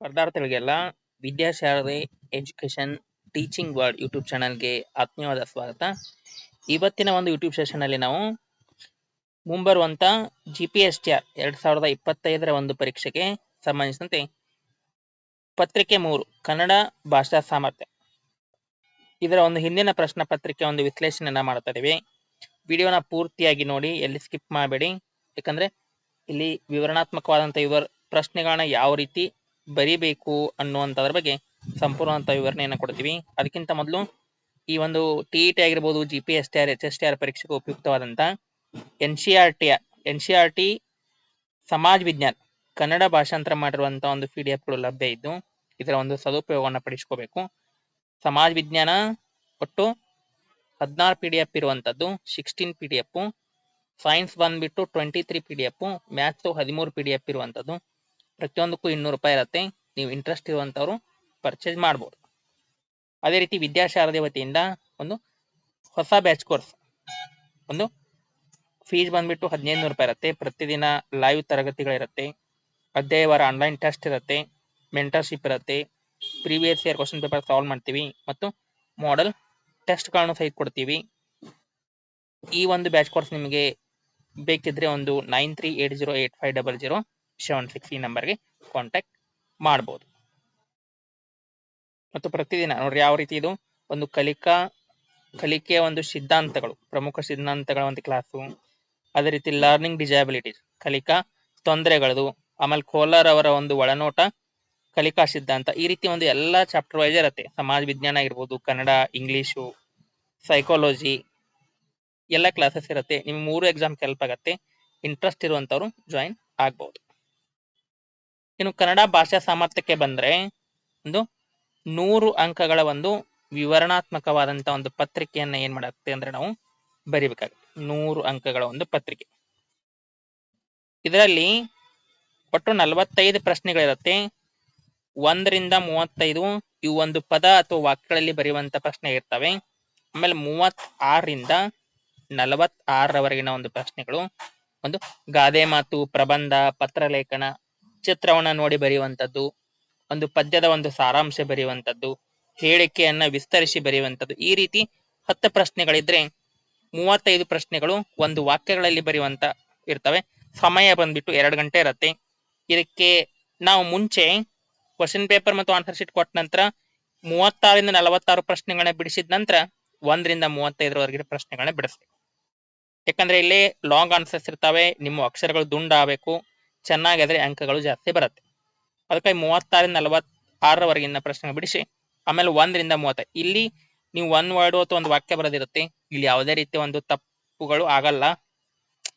ಸ್ಪರ್ಧಾರ್ಥಿಗಳಿಗೆಲ್ಲ Vidyasharade education teaching world YouTube ಚಾನಲ್ಗೆ ಆತ್ಮೀಯವಾದ ಸ್ವಾಗತ. ಇವತ್ತಿನ ಒಂದು ಯೂಟ್ಯೂಬ್ ಸೆಷನ್ ಅಲ್ಲಿ ನಾವು ಮುಂಬರುವಂತ G P S T R ಎರಡ್ ಸಾವಿರದ ಇಪ್ಪತ್ತೈದರ ಒಂದು ಪರೀಕ್ಷೆಗೆ ಸಂಬಂಧಿಸಿದಂತೆ ಪತ್ರಿಕೆ ಮೂರು, ಕನ್ನಡ ಭಾಷಾ ಸಾಮರ್ಥ್ಯ. ಇದರ ಒಂದು ಹಿಂದಿನ ಪ್ರಶ್ನೆ ಪತ್ರಿಕೆ ಒಂದು ವಿಶ್ಲೇಷಣೆಯನ್ನ ಮಾಡ್ತಾ ಇದೀವಿ. ವಿಡಿಯೋನ ಪೂರ್ತಿಯಾಗಿ ನೋಡಿ, ಎಲ್ಲಿ ಸ್ಕಿಪ್ ಮಾಡಬೇಡಿ. ಯಾಕಂದ್ರೆ ಇಲ್ಲಿ ವಿವರಣಾತ್ಮಕವಾದಂತ ಇವರ ಪ್ರಶ್ನೆಗಳನ್ನ ಯಾವ ರೀತಿ ಬರಿಬೇಕು ಅನ್ನುವಂಥದ್ರ ಬಗ್ಗೆ ಸಂಪೂರ್ಣವಂತ ವಿವರಣೆಯನ್ನು ಕೊಡ್ತೀವಿ. ಅದಕ್ಕಿಂತ ಮೊದಲು ಈ ಒಂದು ಟಿ ಇ ಟಿ ಆಗಿರ್ಬೋದು G P S T R H S T R ಪರೀಕ್ಷೆಗೆ ಉಪಯುಕ್ತವಾದಂಥ N C R T N C R T ಸಮಾಜ ವಿಜ್ಞಾನ, ಕನ್ನಡ ಭಾಷಾಂತರ ಮಾಡಿರುವಂಥ ಒಂದು ಪಿ ಡಿ ಎಫ್ಗಳು ಲಭ್ಯ ಇದ್ದು, ಇದರ ಒಂದು ಸದುಪಯೋಗವನ್ನು ಪಡಿಸ್ಕೋಬೇಕು. ಸಮಾಜ ವಿಜ್ಞಾನ ಒಟ್ಟು ಹದಿನಾರು ಪಿ ಡಿ ಎಫ್ ಇರುವಂತದ್ದು sixteen P D F science ಬಂದ್ಬಿಟ್ಟು twenty three P D F maths ಹದಿಮೂರು ಪಿ ಡಿ ಎಫ್ ಇರುವಂತದ್ದು. ಪ್ರತಿಯೊಂದಕ್ಕೂ ಇನ್ನೂರು ರೂಪಾಯಿ ಇರುತ್ತೆ. ನೀವು ಇಂಟ್ರೆಸ್ಟ್ ಇರುವಂತವ್ರು ಪರ್ಚೇಸ್ ಮಾಡ್ಬೋದು. ಅದೇ ರೀತಿ ವಿದ್ಯಾಶಾರದೆ ವತಿಯಿಂದ ಒಂದು ಹೊಸ ಬ್ಯಾಚ್ ಕೋರ್ಸ್ ಒಂದು ಫೀಸ್ ಬಂದ್ಬಿಟ್ಟು ಹದಿನೈದು ನೂರು ರೂಪಾಯಿ ಇರುತ್ತೆ. ಪ್ರತಿದಿನ ಲೈವ್ ತರಗತಿಗಳಿರುತ್ತೆ ಅಧ್ಯಾಯವಾರ ಆನ್ಲೈನ್ ಟೆಸ್ಟ್ ಇರುತ್ತೆ. ಮೆಂಟರ್ಶಿಪ್ ಇರುತ್ತೆ. Previous year question paper solve ಮಾಡ್ತೀವಿ. ಮತ್ತು ಮಾಡೆಲ್ ಟೆಸ್ಟ್ಗಳನ್ನು ಸಹಿತ ಕೊಡ್ತೀವಿ. ಈ ಒಂದು ಬ್ಯಾಚ್ ಕೋರ್ಸ್ ನಿಮಗೆ ಬೇಕಿದ್ರೆ ಒಂದು nine three eight zero eight five double zero seven six ಈ ನಂಬರ್ಗೆ ಕಾಂಟ್ಯಾಕ್ಟ್ ಮಾಡ್ಬೋದು. ಮತ್ತು ಪ್ರತಿದಿನ ನೋಡ್ರಿ ಯಾವ ರೀತಿ ಇದು? ಒಂದು ಕಲಿಕಾ, ಕಲಿಕೆಯ ಒಂದು ಸಿದ್ಧಾಂತಗಳು, ಪ್ರಮುಖ ಸಿದ್ಧಾಂತಗಳ ಒಂದು ಕ್ಲಾಸು ಅದೇ ರೀತಿ ಲರ್ನಿಂಗ್ ಡಿಸಬಿಲಿಟೀಸ್ ಕಲಿಕಾ ತೊಂದರೆಗಳದು, ಆಮೇಲೆ ಕೋಲಾರ್ ಅವರ ಒಂದು ಒಳನೋಟ, ಕಲಿಕಾ ಸಿದ್ಧಾಂತ. ಈ ರೀತಿ ಒಂದು ಎಲ್ಲ ಚಾಪ್ಟರ್ ವೈಸ್ ಇರುತ್ತೆ. ಸಮಾಜ ವಿಜ್ಞಾನ ಆಗಿರ್ಬೋದು, ಕನ್ನಡ ಇಂಗ್ಲಿಷು ಸೈಕಾಲಜಿ ಎಲ್ಲ ಕ್ಲಾಸಸ್ ಇರುತ್ತೆ. ನಿಮ್ಗೆ ಮೂರು ಎಕ್ಸಾಮ್ ಹೆಲ್ಪ್ ಆಗುತ್ತೆ. ಇಂಟ್ರೆಸ್ಟ್ ಇರುವಂತವ್ರು ಜಾಯಿನ್ ಆಗ್ಬಹುದು ಇನ್ನು ಕನ್ನಡ ಭಾಷಾ ಸಾಮರ್ಥ್ಯಕ್ಕೆ ಬಂದ್ರೆ ಒಂದು ನೂರು ಅಂಕಗಳ ಒಂದು ವಿವರಣಾತ್ಮಕವಾದಂತ ಒಂದು ಪತ್ರಿಕೆಯನ್ನ ಏನ್ ಮಾಡತ್ತೆ ಅಂದ್ರೆ ನಾವು ಬರಿಬೇಕಾಗುತ್ತೆ. ನೂರು ಅಂಕಗಳ ಒಂದು ಪತ್ರಿಕೆ. ಇದರಲ್ಲಿ ಒಟ್ಟು ನಲವತ್ತೈದು ಪ್ರಶ್ನೆಗಳಿರುತ್ತೆ. ಒಂದರಿಂದ ಮೂವತ್ತೈದು ಇವು ಒಂದು ಪದ ಅಥವಾ ವಾಕ್ಯಗಳಲ್ಲಿ ಬರೆಯುವಂತ ಪ್ರಶ್ನೆ ಇರ್ತವೆ. ಆಮೇಲೆ ಮೂವತ್ ಆರರಿಂದ ನಲವತ್ ಆರರವರೆಗಿನ ಒಂದು ಪ್ರಶ್ನೆಗಳು. ಒಂದು ಗಾದೆ ಮಾತು, ಪ್ರಬಂಧ, ಪತ್ರಲೇಖನ ಚಿತ್ರವನ್ನ ನೋಡಿ ಬರೆಯುವಂತದ್ದು ಒಂದು ಪದ್ಯದ ಒಂದು ಸಾರಾಂಶ ಬರೆಯುವಂತದ್ದು ಹೇಳಿಕೆಯನ್ನ ವಿಸ್ತರಿಸಿ ಬರೆಯುವಂತದ್ದು ಈ ರೀತಿ ಹತ್ತು ಪ್ರಶ್ನೆಗಳಿದ್ರೆ ಮೂವತ್ತೈದು ಪ್ರಶ್ನೆಗಳು ಒಂದು ವಾಕ್ಯಗಳಲ್ಲಿ ಬರೆಯುವಂತ ಇರ್ತವೆ. ಸಮಯ ಬಂದ್ಬಿಟ್ಟು ಎರಡು ಗಂಟೆ ಇರತ್ತೆ. ಇದಕ್ಕೆ ನಾವು ಮುಂಚೆ ಕ್ವಶನ್ ಪೇಪರ್ ಮತ್ತು ಆನ್ಸರ್ ಶೀಟ್ ಕೊಟ್ಟ ನಂತರ ಮೂವತ್ತಾರರಿಂದ ನಲವತ್ತಾರು ಪ್ರಶ್ನೆಗಳನ್ನ ಬಿಡಿಸಿದ ನಂತರ ಒಂದರಿಂದ ಮೂವತ್ತೈದರವರೆಗಿನ ಪ್ರಶ್ನೆಗಳನ್ನ ಬಿಡಿಸ್ಬೇಕು. ಯಾಕಂದ್ರೆ ಇಲ್ಲಿ ಲಾಂಗ್ ಆನ್ಸರ್ಸ್ ಇರ್ತವೆ, ನಿಮ್ಮ ಅಕ್ಷರಗಳು ದುಂಡ ಆಗಬೇಕು ಚೆನ್ನಾಗಾದ್ರೆ ಅಂಕಗಳು ಜಾಸ್ತಿ ಬರುತ್ತೆ. ಅದಕ್ಕಾಗಿ ಮೂವತ್ತಾರಿಂದ ನಲವತ್ ಆರರವರೆಗಿನ ಪ್ರಶ್ನೆ ಬಿಡಿಸಿ, ಆಮೇಲೆ ಒಂದರಿಂದ ಮೂವತ್ತ. ಇಲ್ಲಿ ನೀವು ಒಂದ್ ವರ್ಡ್ ಅಥವಾ ಒಂದು ವಾಕ್ಯ ಬರೋದಿರುತ್ತೆ, ಇಲ್ಲಿ ಯಾವುದೇ ರೀತಿ ಒಂದು ತಪ್ಪುಗಳು ಆಗಲ್ಲ.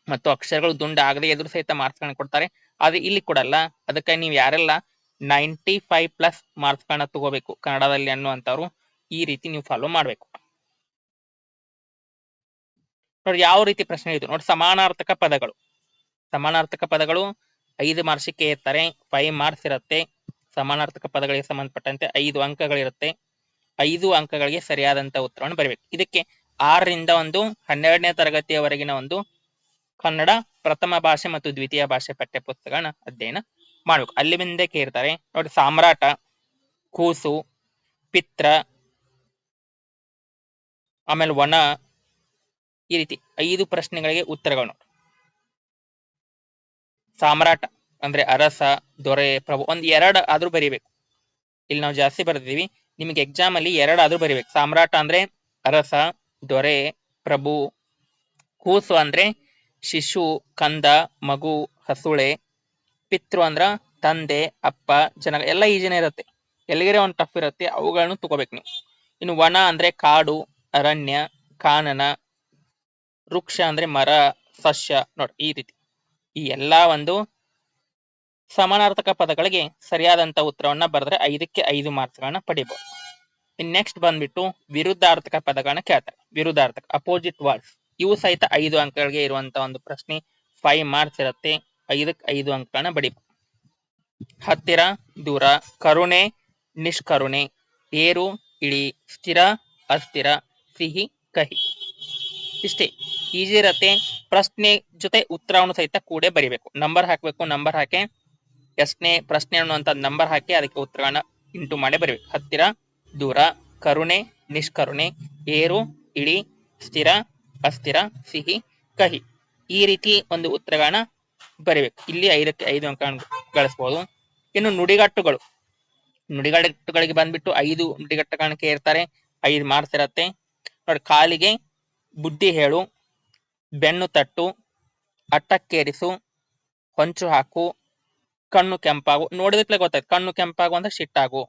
ಮತ್ತು ಅಕ್ಷರಗಳು ದುಂಡ ಆಗದೆ ಎದುರು ಸಹಿತ ಮಾರ್ಕ್ಸ್ ಗಳನ್ನ ಕೊಡ್ತಾರೆ. ಆದ್ರೆ ಇಲ್ಲಿ ಕೊಡಲ್ಲ. ಅದಕ್ಕಾಗಿ ನೀವು ಯಾರೆಲ್ಲ ನೈಂಟಿ ಫೈವ್ ಪ್ಲಸ್ ಮಾರ್ಕ್ಸ್ ಗಳನ್ನ ತಗೋಬೇಕು ಕನ್ನಡದಲ್ಲಿ ಅನ್ನುವಂಥವ್ರು, ಈ ರೀತಿ ನೀವು ಫಾಲೋ ಮಾಡಬೇಕು. ನೋಡಿ, ಯಾವ ರೀತಿ ಪ್ರಶ್ನೆ ಇದು? ನೋಡಿ, ಸಮಾನಾರ್ಥಕ ಪದಗಳು. ಸಮಾನಾರ್ಥಕ ಪದಗಳು ಐದು ಮಾರ್ಕ್ಸಿಗೆ ಇರ್ತಾರೆ ಫೈವ್ ಮಾರ್ಕ್ಸ್ ಇರುತ್ತೆ. ಸಮಾನಾರ್ಥಕ ಪದಗಳಿಗೆ ಸಂಬಂಧಪಟ್ಟಂತೆ ಐದು ಅಂಕಗಳಿರುತ್ತೆ. ಐದು ಅಂಕಗಳಿಗೆ ಸರಿಯಾದಂತ ಉತ್ತರವನ್ನು ಬರಬೇಕು. ಇದಕ್ಕೆ ಆರರಿಂದ ಒಂದು, ಹನ್ನೆರಡನೇ ತರಗತಿಯವರೆಗಿನ ಒಂದು ಕನ್ನಡ ಪ್ರಥಮ ಭಾಷೆ ಮತ್ತು ದ್ವಿತೀಯ ಭಾಷೆ ಪಠ್ಯ ಪುಸ್ತಕಗಳನ್ನ ಅಧ್ಯಯನ ಮಾಡ್ಬೇಕು. ಅಲ್ಲಿ ಮುಂದೆ ಕೇಳ್ತಾರೆ, ನೋಡಿ, ಸಾಮ್ರಾಟ, ಕೂಸು, ಪಿತ್ರ, ಆಮೇಲೆ ಒಣ, ಈ ರೀತಿ ಐದು ಪ್ರಶ್ನೆಗಳಿಗೆ ಉತ್ತರಗಳು. ನೋಡಿ ಸಾಮ್ರಾಟ, ಅಂದ್ರೆ ಅರಸ, ದೊರೆ, ಪ್ರಭು, ಒಂದ್ ಎರಡ್ ಆದ್ರೂ ಬರಿಬೇಕು. ಇಲ್ಲಿ ನಾವು ಜಾಸ್ತಿ ಬರ್ದಿದೀವಿ ನಿಮಗೆ ಎಕ್ಸಾಮ್ ಅಲ್ಲಿ ಎರಡ್ ಆದ್ರೂ ಬರಿಬೇಕು. ಸಾಮ್ರಾಟ ಅಂದ್ರೆ ಅರಸ, ದೊರೆ, ಪ್ರಭು, ಕೂಸು ಅಂದ್ರೆ ಶಿಶು, ಕಂದ, ಮಗು, ಹಸುಳೆ, ಪಿತೃ ಅಂದ್ರ ತಂದೆ, ಅಪ್ಪ ಜನ ಎಲ್ಲ ಈಜಿನ ಇರುತ್ತೆ. ಎಲ್ಲಿಗೆರೆ ಒಂದು ಟಫ್ ಇರುತ್ತೆ ಅವುಗಳನ್ನು ತಗೋಬೇಕು ನೀವು. ಇನ್ನು ವನ ಅಂದ್ರೆ ಕಾಡು, ಅರಣ್ಯ, ಕಾನನ, ವೃಕ್ಷ ಅಂದ್ರೆ ಮರ, ಸಸ್ಯ, ನೋಡಿ ಈ ರೀತಿ. ಈ ಎಲ್ಲಾ ಒಂದು ಸಮಾನಾರ್ಥಕ ಪದಗಳಿಗೆ ಸರಿಯಾದಂತ ಉತ್ತರವನ್ನ ಬರೆದ್ರೆ ಐದಕ್ಕೆ ಐದು ಮಾರ್ಕ್ಸ್ ಪಡಿಬಹುದು ಇನ್ ನೆಕ್ಸ್ಟ್ ಬಂದ್ಬಿಟ್ಟು ವಿರುದ್ಧಾರ್ಥಕ ಪದಗಳನ್ನ ಕೇಳ್ತಾರೆ. ವಿರುದ್ಧಾರ್ಥಕ, ಅಪೋಸಿಟ್ ವರ್ಡ್ಸ್. ಇವು ಸಹಿತ ಐದು ಅಂಕಗಳಿಗೆ ಇರುವಂತ ಒಂದು ಪ್ರಶ್ನೆ. ಫೈವ್ ಮಾರ್ಕ್ಸ್ ಇರುತ್ತೆ. ಐದಕ್ಕೆ ಐದು ಅಂಕಗಳನ್ನ ಬಡಿಬಹುದು ಹತ್ತಿರ, ದೂರ, ಕರುಣೆ, ನಿಷ್ಕರುಣೆ, ಏರು, ಇಳಿ, ಸ್ಥಿರ, ಅಸ್ಥಿರ, ಸಿಹಿ, ಕಹಿ. ಇಷ್ಟೇ. ಈಜಿ ಇರತ್ತೆ. ಪ್ರಶ್ನೆ ಜೊತೆ ಉತ್ತರವನ್ನು ಸಹಿತ ಕೂಡೇ ಬರಿಬೇಕು. ನಂಬರ್ ಹಾಕಬೇಕು ನಂಬರ್ ಹಾಕಿ, ಎಷ್ಟನೇ ಪ್ರಶ್ನೆ ಅನ್ನುವಂತ ನಂಬರ್ ಹಾಕಿ ಅದಕ್ಕೆ ಉತ್ತರಗಳನ್ನ ಇಂಟು ಮಾಡಿ ಬರಿಬೇಕು. ಹತ್ತಿರ, ದೂರ, ಕರುಣೆ, ನಿಷ್ಕರುಣೆ, ಏರು, ಇಳಿ, ಸ್ಥಿರ, ಅಸ್ಥಿರ, ಸಿಹಿ, ಕಹಿ. ಈ ರೀತಿ ಒಂದು ಉತ್ತರಗಳನ್ನ ಬರಿಬೇಕು. ಇಲ್ಲಿ ಐದಕ್ಕೆ ಐದು ಅಂಕ ಗಳಿಸಬಹುದು ಇನ್ನು ನುಡಿಗಟ್ಟುಗಳು. ನುಡಿಗಟ್ಟುಗಳಿಗೆ ಬಂದ್ಬಿಟ್ಟು ಐದು ನುಡಿಗಟ್ಟುಗಳನ್ನ ಕೇರ್ತಾರೆ ಐದು ಮಾರ್ಕ್ಸ್ ಇರತ್ತೆ. ನೋಡಿ, ಕಾಲಿಗೆ ಬುದ್ಧಿ ಹೇಳು. ಬೆನ್ನು ತಟ್ಟು, ಅಟ್ಟಕ್ಕೇರಿಸು, ಹೊಂಚು ಹಾಕು, ಕಣ್ಣು ಕೆಂಪಾಗು, ನೋಡಿದಕ್ಲೆ ಗೊತ್ತಾಯ್ತು, ಕಣ್ಣು ಕೆಂಪಾಗು ಅಂದ್ರೆ ಸಿಟ್ಟಾಗು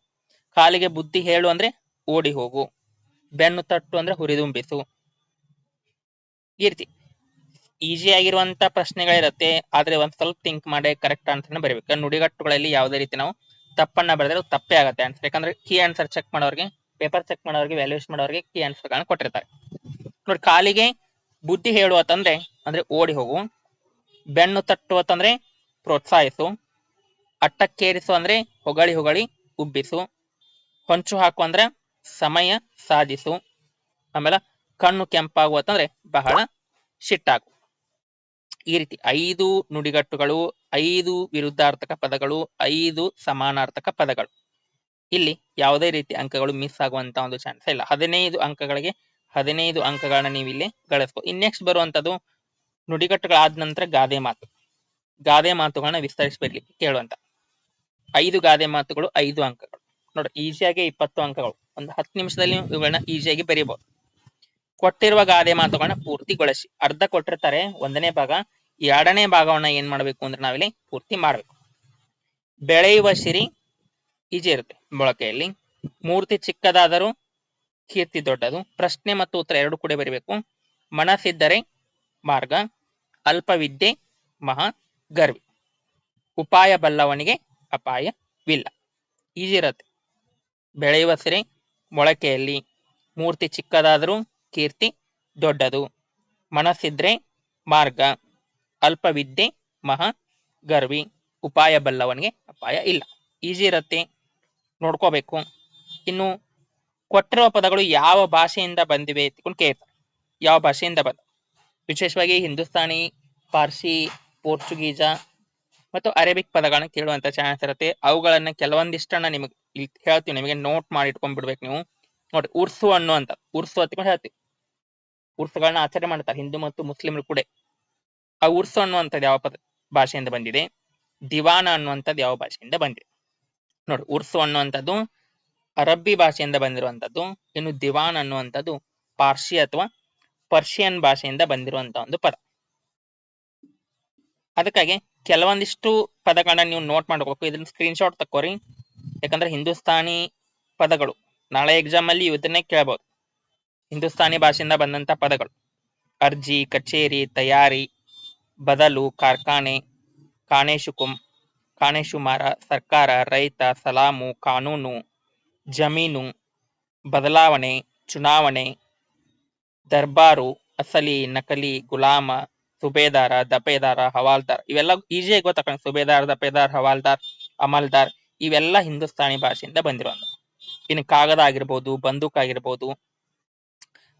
ಕಾಲಿಗೆ ಬುದ್ಧಿ ಹೇಳು ಅಂದ್ರೆ ಓಡಿ ಹೋಗು. ಬೆನ್ನು ತಟ್ಟು ಅಂದ್ರೆ ಹುರಿದುಂಬಿಸು. ಈ ರೀತಿ. ಈಸಿ ಆಗಿರುವಂತ ಪ್ರಶ್ನೆಗಳಿರುತ್ತೆ, ಆದ್ರೆ ಒಂದ್ ಸ್ವಲ್ಪ ಥಿಂಕ್ ಮಾಡಿ ಕರೆಕ್ಟ್ ಆನ್ಸರ್ನ ಬರೀಬೇಕು. ನುಡಿಗಟ್ಟುಗಳಲ್ಲಿ ಯಾವುದೇ ರೀತಿ ನಾವು ತಪ್ಪನ್ನ ಬರೆದ್ರೆ ತಪ್ಪೇ ಆಗುತ್ತೆ ಆನ್ಸರ್ ಯಾಕಂದ್ರೆ ಕೀ ಆನ್ಸರ್ ಚೆಕ್ ಮಾಡೋರಿಗೆ ಪೇಪರ್ ಚೆಕ್ ಮಾಡೋರಿಗೆ ವ್ಯಾಲ್ಯೂಸ್ ಮಾಡೋರಿಗೆ ಕೀ ಆನ್ಸರ್ ಗಳನ್ನ ಕೊಟ್ಟಿರ್ತಾರೆ. ನೋಡಿ, ಕಾಲಿಗೆ ಬುದ್ಧಿ ಹೇಳುವತ್ತಂದ್ರೆ ಅಂದ್ರೆ ಓಡಿ ಹೋಗು. ಬೆನ್ನು ತಟ್ಟುವತ್ತಂದ್ರೆ ಪ್ರೋತ್ಸಾಹಿಸು. ಅಟ್ಟಕ್ಕೇರಿಸು ಅಂದ್ರೆ ಹೊಗಳಿ ಹೊಗಳಿ ಉಬ್ಬಿಸು. ಹೊಂಚು ಹಾಕು ಅಂದ್ರೆ ಸಮಯ ಸಾಧಿಸು. ಆಮೇಲೆ ಕಣ್ಣು ಕೆಂಪಾಗುವತ್ತಂದ್ರೆ ಬಹಳ ಸಿಟ್ಟಾಗು ಈ ರೀತಿ ಐದು ನುಡಿಗಟ್ಟುಗಳು, ಐದು ವಿರುದ್ಧಾರ್ಥಕ ಪದಗಳು, ಐದು ಸಮಾನಾರ್ಥಕ ಪದಗಳು. ಇಲ್ಲಿ ಯಾವುದೇ ರೀತಿ ಅಂಕಗಳು ಮಿಸ್ ಆಗುವಂತ ಒಂದು ಚಾನ್ಸ್ ಇಲ್ಲ. ಹದಿನೈದು ಅಂಕಗಳಿಗೆ ಹದಿನೈದು ಅಂಕಗಳನ್ನ ನೀವು ಇಲ್ಲಿ ಗಳಿಸ್ಬೋದು ಇನ್ ನೆಕ್ಸ್ಟ್ ಬರುವಂತದ್ದು ನುಡಿಗಟ್ಟುಗಳಾದ ನಂತರ ಗಾದೆ ಮಾತು. ಗಾದೆ ಮಾತುಗಳನ್ನ ವಿಸ್ತರಿಸಬೇಕು ಬರ್ಲಿಕ್ಕೆ ಕೇಳುವಂತ. ಐದು ಗಾದೆ ಮಾತುಗಳು, ಐದು ಅಂಕಗಳು. ನೋಡಿ, ಈಸಿಯಾಗಿ ಇಪ್ಪತ್ತು ಅಂಕಗಳು. ಒಂದು ಹತ್ತು ನಿಮಿಷದಲ್ಲಿ ಇವುಗಳನ್ನ ಈಸಿಯಾಗಿ ಬರೀಬಹುದು ಕೊಟ್ಟಿರುವ ಗಾದೆ ಮಾತುಗಳನ್ನ ಪೂರ್ತಿಗೊಳಿಸಿ. ಅರ್ಧ ಕೊಟ್ಟಿರ್ತಾರೆ, ಒಂದನೇ ಭಾಗ. ಎರಡನೇ ಭಾಗವನ್ನ ಏನ್ ಮಾಡ್ಬೇಕು ಅಂದ್ರೆ ನಾವಿಲ್ಲಿ ಪೂರ್ತಿ ಮಾಡ್ಬೇಕು. ಬೆಳೆಯುವ ಸಿರಿ ಈಜಿ ಇರುತ್ತೆ ಮೊಳಕೆಯಲ್ಲಿ. ಮೂರ್ತಿ ಚಿಕ್ಕದಾದರೂ ಕೀರ್ತಿ ದೊಡ್ಡದು. ಪ್ರಶ್ನೆ ಮತ್ತು ಉತ್ತರ ಎರಡು ಕೂಡ ಬರೀಬೇಕು. ಮನಸ್ಸಿದ್ದರೆ ಮಾರ್ಗ, ಅಲ್ಪವಿದ್ಯೆ ಮಹಾ, ಗರ್ವಿ. ಉಪಾಯ ಬಲ್ಲವನಿಗೆ ಅಪಾಯವಿಲ್ಲ ಈಜಿರತ್ತೆ ಬೆಳೆಯುವ ಸಿರೆ ಮೊಳಕೆಯಲ್ಲಿ. ಮೂರ್ತಿ ಚಿಕ್ಕದಾದರೂ ಕೀರ್ತಿ ದೊಡ್ಡದು. ಮನಸ್ಸಿದ್ರೆ ಮಾರ್ಗ, ಅಲ್ಪವಿದ್ಯೆ ಮಹಾ, ಗರ್ವಿ. ಉಪಾಯ ಬಲ್ಲವನಿಗೆ ಅಪಾಯ ಇಲ್ಲ. ಈಜಿರತ್ತೆ ನೋಡ್ಕೋಬೇಕು. ಇನ್ನು ಕೊಟ್ಟಿರುವ ಪದಗಳು ಯಾವ ಭಾಷೆಯಿಂದ ಬಂದಿವೆ ಅಂತ ಕೇಳ್ತಾರೆ. ಯಾವ ಭಾಷೆಯಿಂದ ಬಂದ, ವಿಶೇಷವಾಗಿ ಹಿಂದೂಸ್ತಾನಿ, ಪಾರ್ಸಿ, ಪೋರ್ಚುಗೀಸ ಮತ್ತು ಅರೇಬಿಕ್ ಪದಗಳನ್ನ ಕೇಳುವಂತ ಚಾನ್ಸ್ ಇರುತ್ತೆ ಅವುಗಳನ್ನ ಕೆಲವೊಂದಿಷ್ಟನ್ನ ನಿಮಗೆ ಹೇಳ್ತೀವಿ. ನಿಮಗೆ ನೋಟ್ ಮಾಡಿ ಇಟ್ಕೊಂಡ್ಬಿಡ್ಬೇಕು ನೀವು. ನೋಡಿ, ಉರ್ಸು ಅನ್ನುವಂತ ಉರ್ಸು ಅಂತ ಹೇಳ್ತೀವಿ. ಉರ್ಸುಗಳನ್ನ ಆಚರಣೆ ಮಾಡ್ತಾರೆ. ಹಿಂದೂ ಮತ್ತು ಮುಸ್ಲಿಮರು ಕೂಡ. ಆ ಉರ್ಸು ಅನ್ನುವಂಥದ್ದು ಯಾವ ಪದ, ಭಾಷೆಯಿಂದ ಬಂದಿದೆ. ದಿವಾನ ಅನ್ನುವಂಥದ್ದು ಯಾವ ಭಾಷೆಯಿಂದ ಬಂದಿದೆ. ನೋಡಿ, ಉರ್ಸು ಅನ್ನುವಂಥದ್ದು ಅರಬ್ಬಿ ಭಾಷೆಯಿಂದ ಬಂದಿರುವಂತದ್ದು ಇನ್ನು ದಿವಾನ್ ಅನ್ನುವಂಥದ್ದು ಪಾರ್ಸಿ ಅಥವಾ ಪರ್ಷಿಯನ್ ಭಾಷೆಯಿಂದ ಬಂದಿರುವಂತ ಒಂದು ಪದ. ಅದಕ್ಕಾಗಿ ಕೆಲವೊಂದಿಷ್ಟು ಪದಗಳನ್ನ ನೀವು ನೋಟ್ ಮಾಡ್ಕೋಬೇಕು. ಇದನ್ನ ಸ್ಕ್ರೀನ್ ಶಾಟ್ ತಕ್ಕೋರಿ. ಯಾಕಂದ್ರೆ ಹಿಂದೂಸ್ತಾನಿ ಪದಗಳು, ನಾಳೆ ಎಕ್ಸಾಮ್ ಅಲ್ಲಿ ಇದನ್ನೇ ಕೇಳಬಹುದು ಹಿಂದೂಸ್ತಾನಿ ಭಾಷೆಯಿಂದ ಬಂದಂತ ಪದಗಳು. ಅರ್ಜಿ, ಕಚೇರಿ, ತಯಾರಿ, ಬದಲು, ಕಾರ್ಖಾನೆ ಕಾಣೇಶುಕುಂ ಕಾಣೇಶುಮಾರ ಸರ್ಕಾರ, ರೈತ, ಸಲಾಮು, ಕಾನೂನು ಜಮೀನು, ಬದಲಾವಣೆ, ಚುನಾವಣೆ, ದರ್ಬಾರು, ಅಸಲಿ, ನಕಲಿ, ಗುಲಾಮ, ಸುಬೇದಾರ, ದಪೇದಾರ, ಹವಾಲ್ದಾರ್ ಇವೆಲ್ಲ ಈಸಿಯಾಗಿ ಗೊತ್ತಾಗ ಸುಬೇದಾರ್, ದಪೇದಾರ್, ಹವಾಲ್ದಾರ್, ಅಮಲ್ದಾರ್ ಇವೆಲ್ಲ ಹಿಂದೂಸ್ತಾನಿ ಭಾಷೆಯಿಂದ ಬಂದಿರೋದು. ಇನ್ನು ಕಾಗದ ಆಗಿರ್ಬೋದು, ಬಂದೂಕ್ ಆಗಿರ್ಬೋದು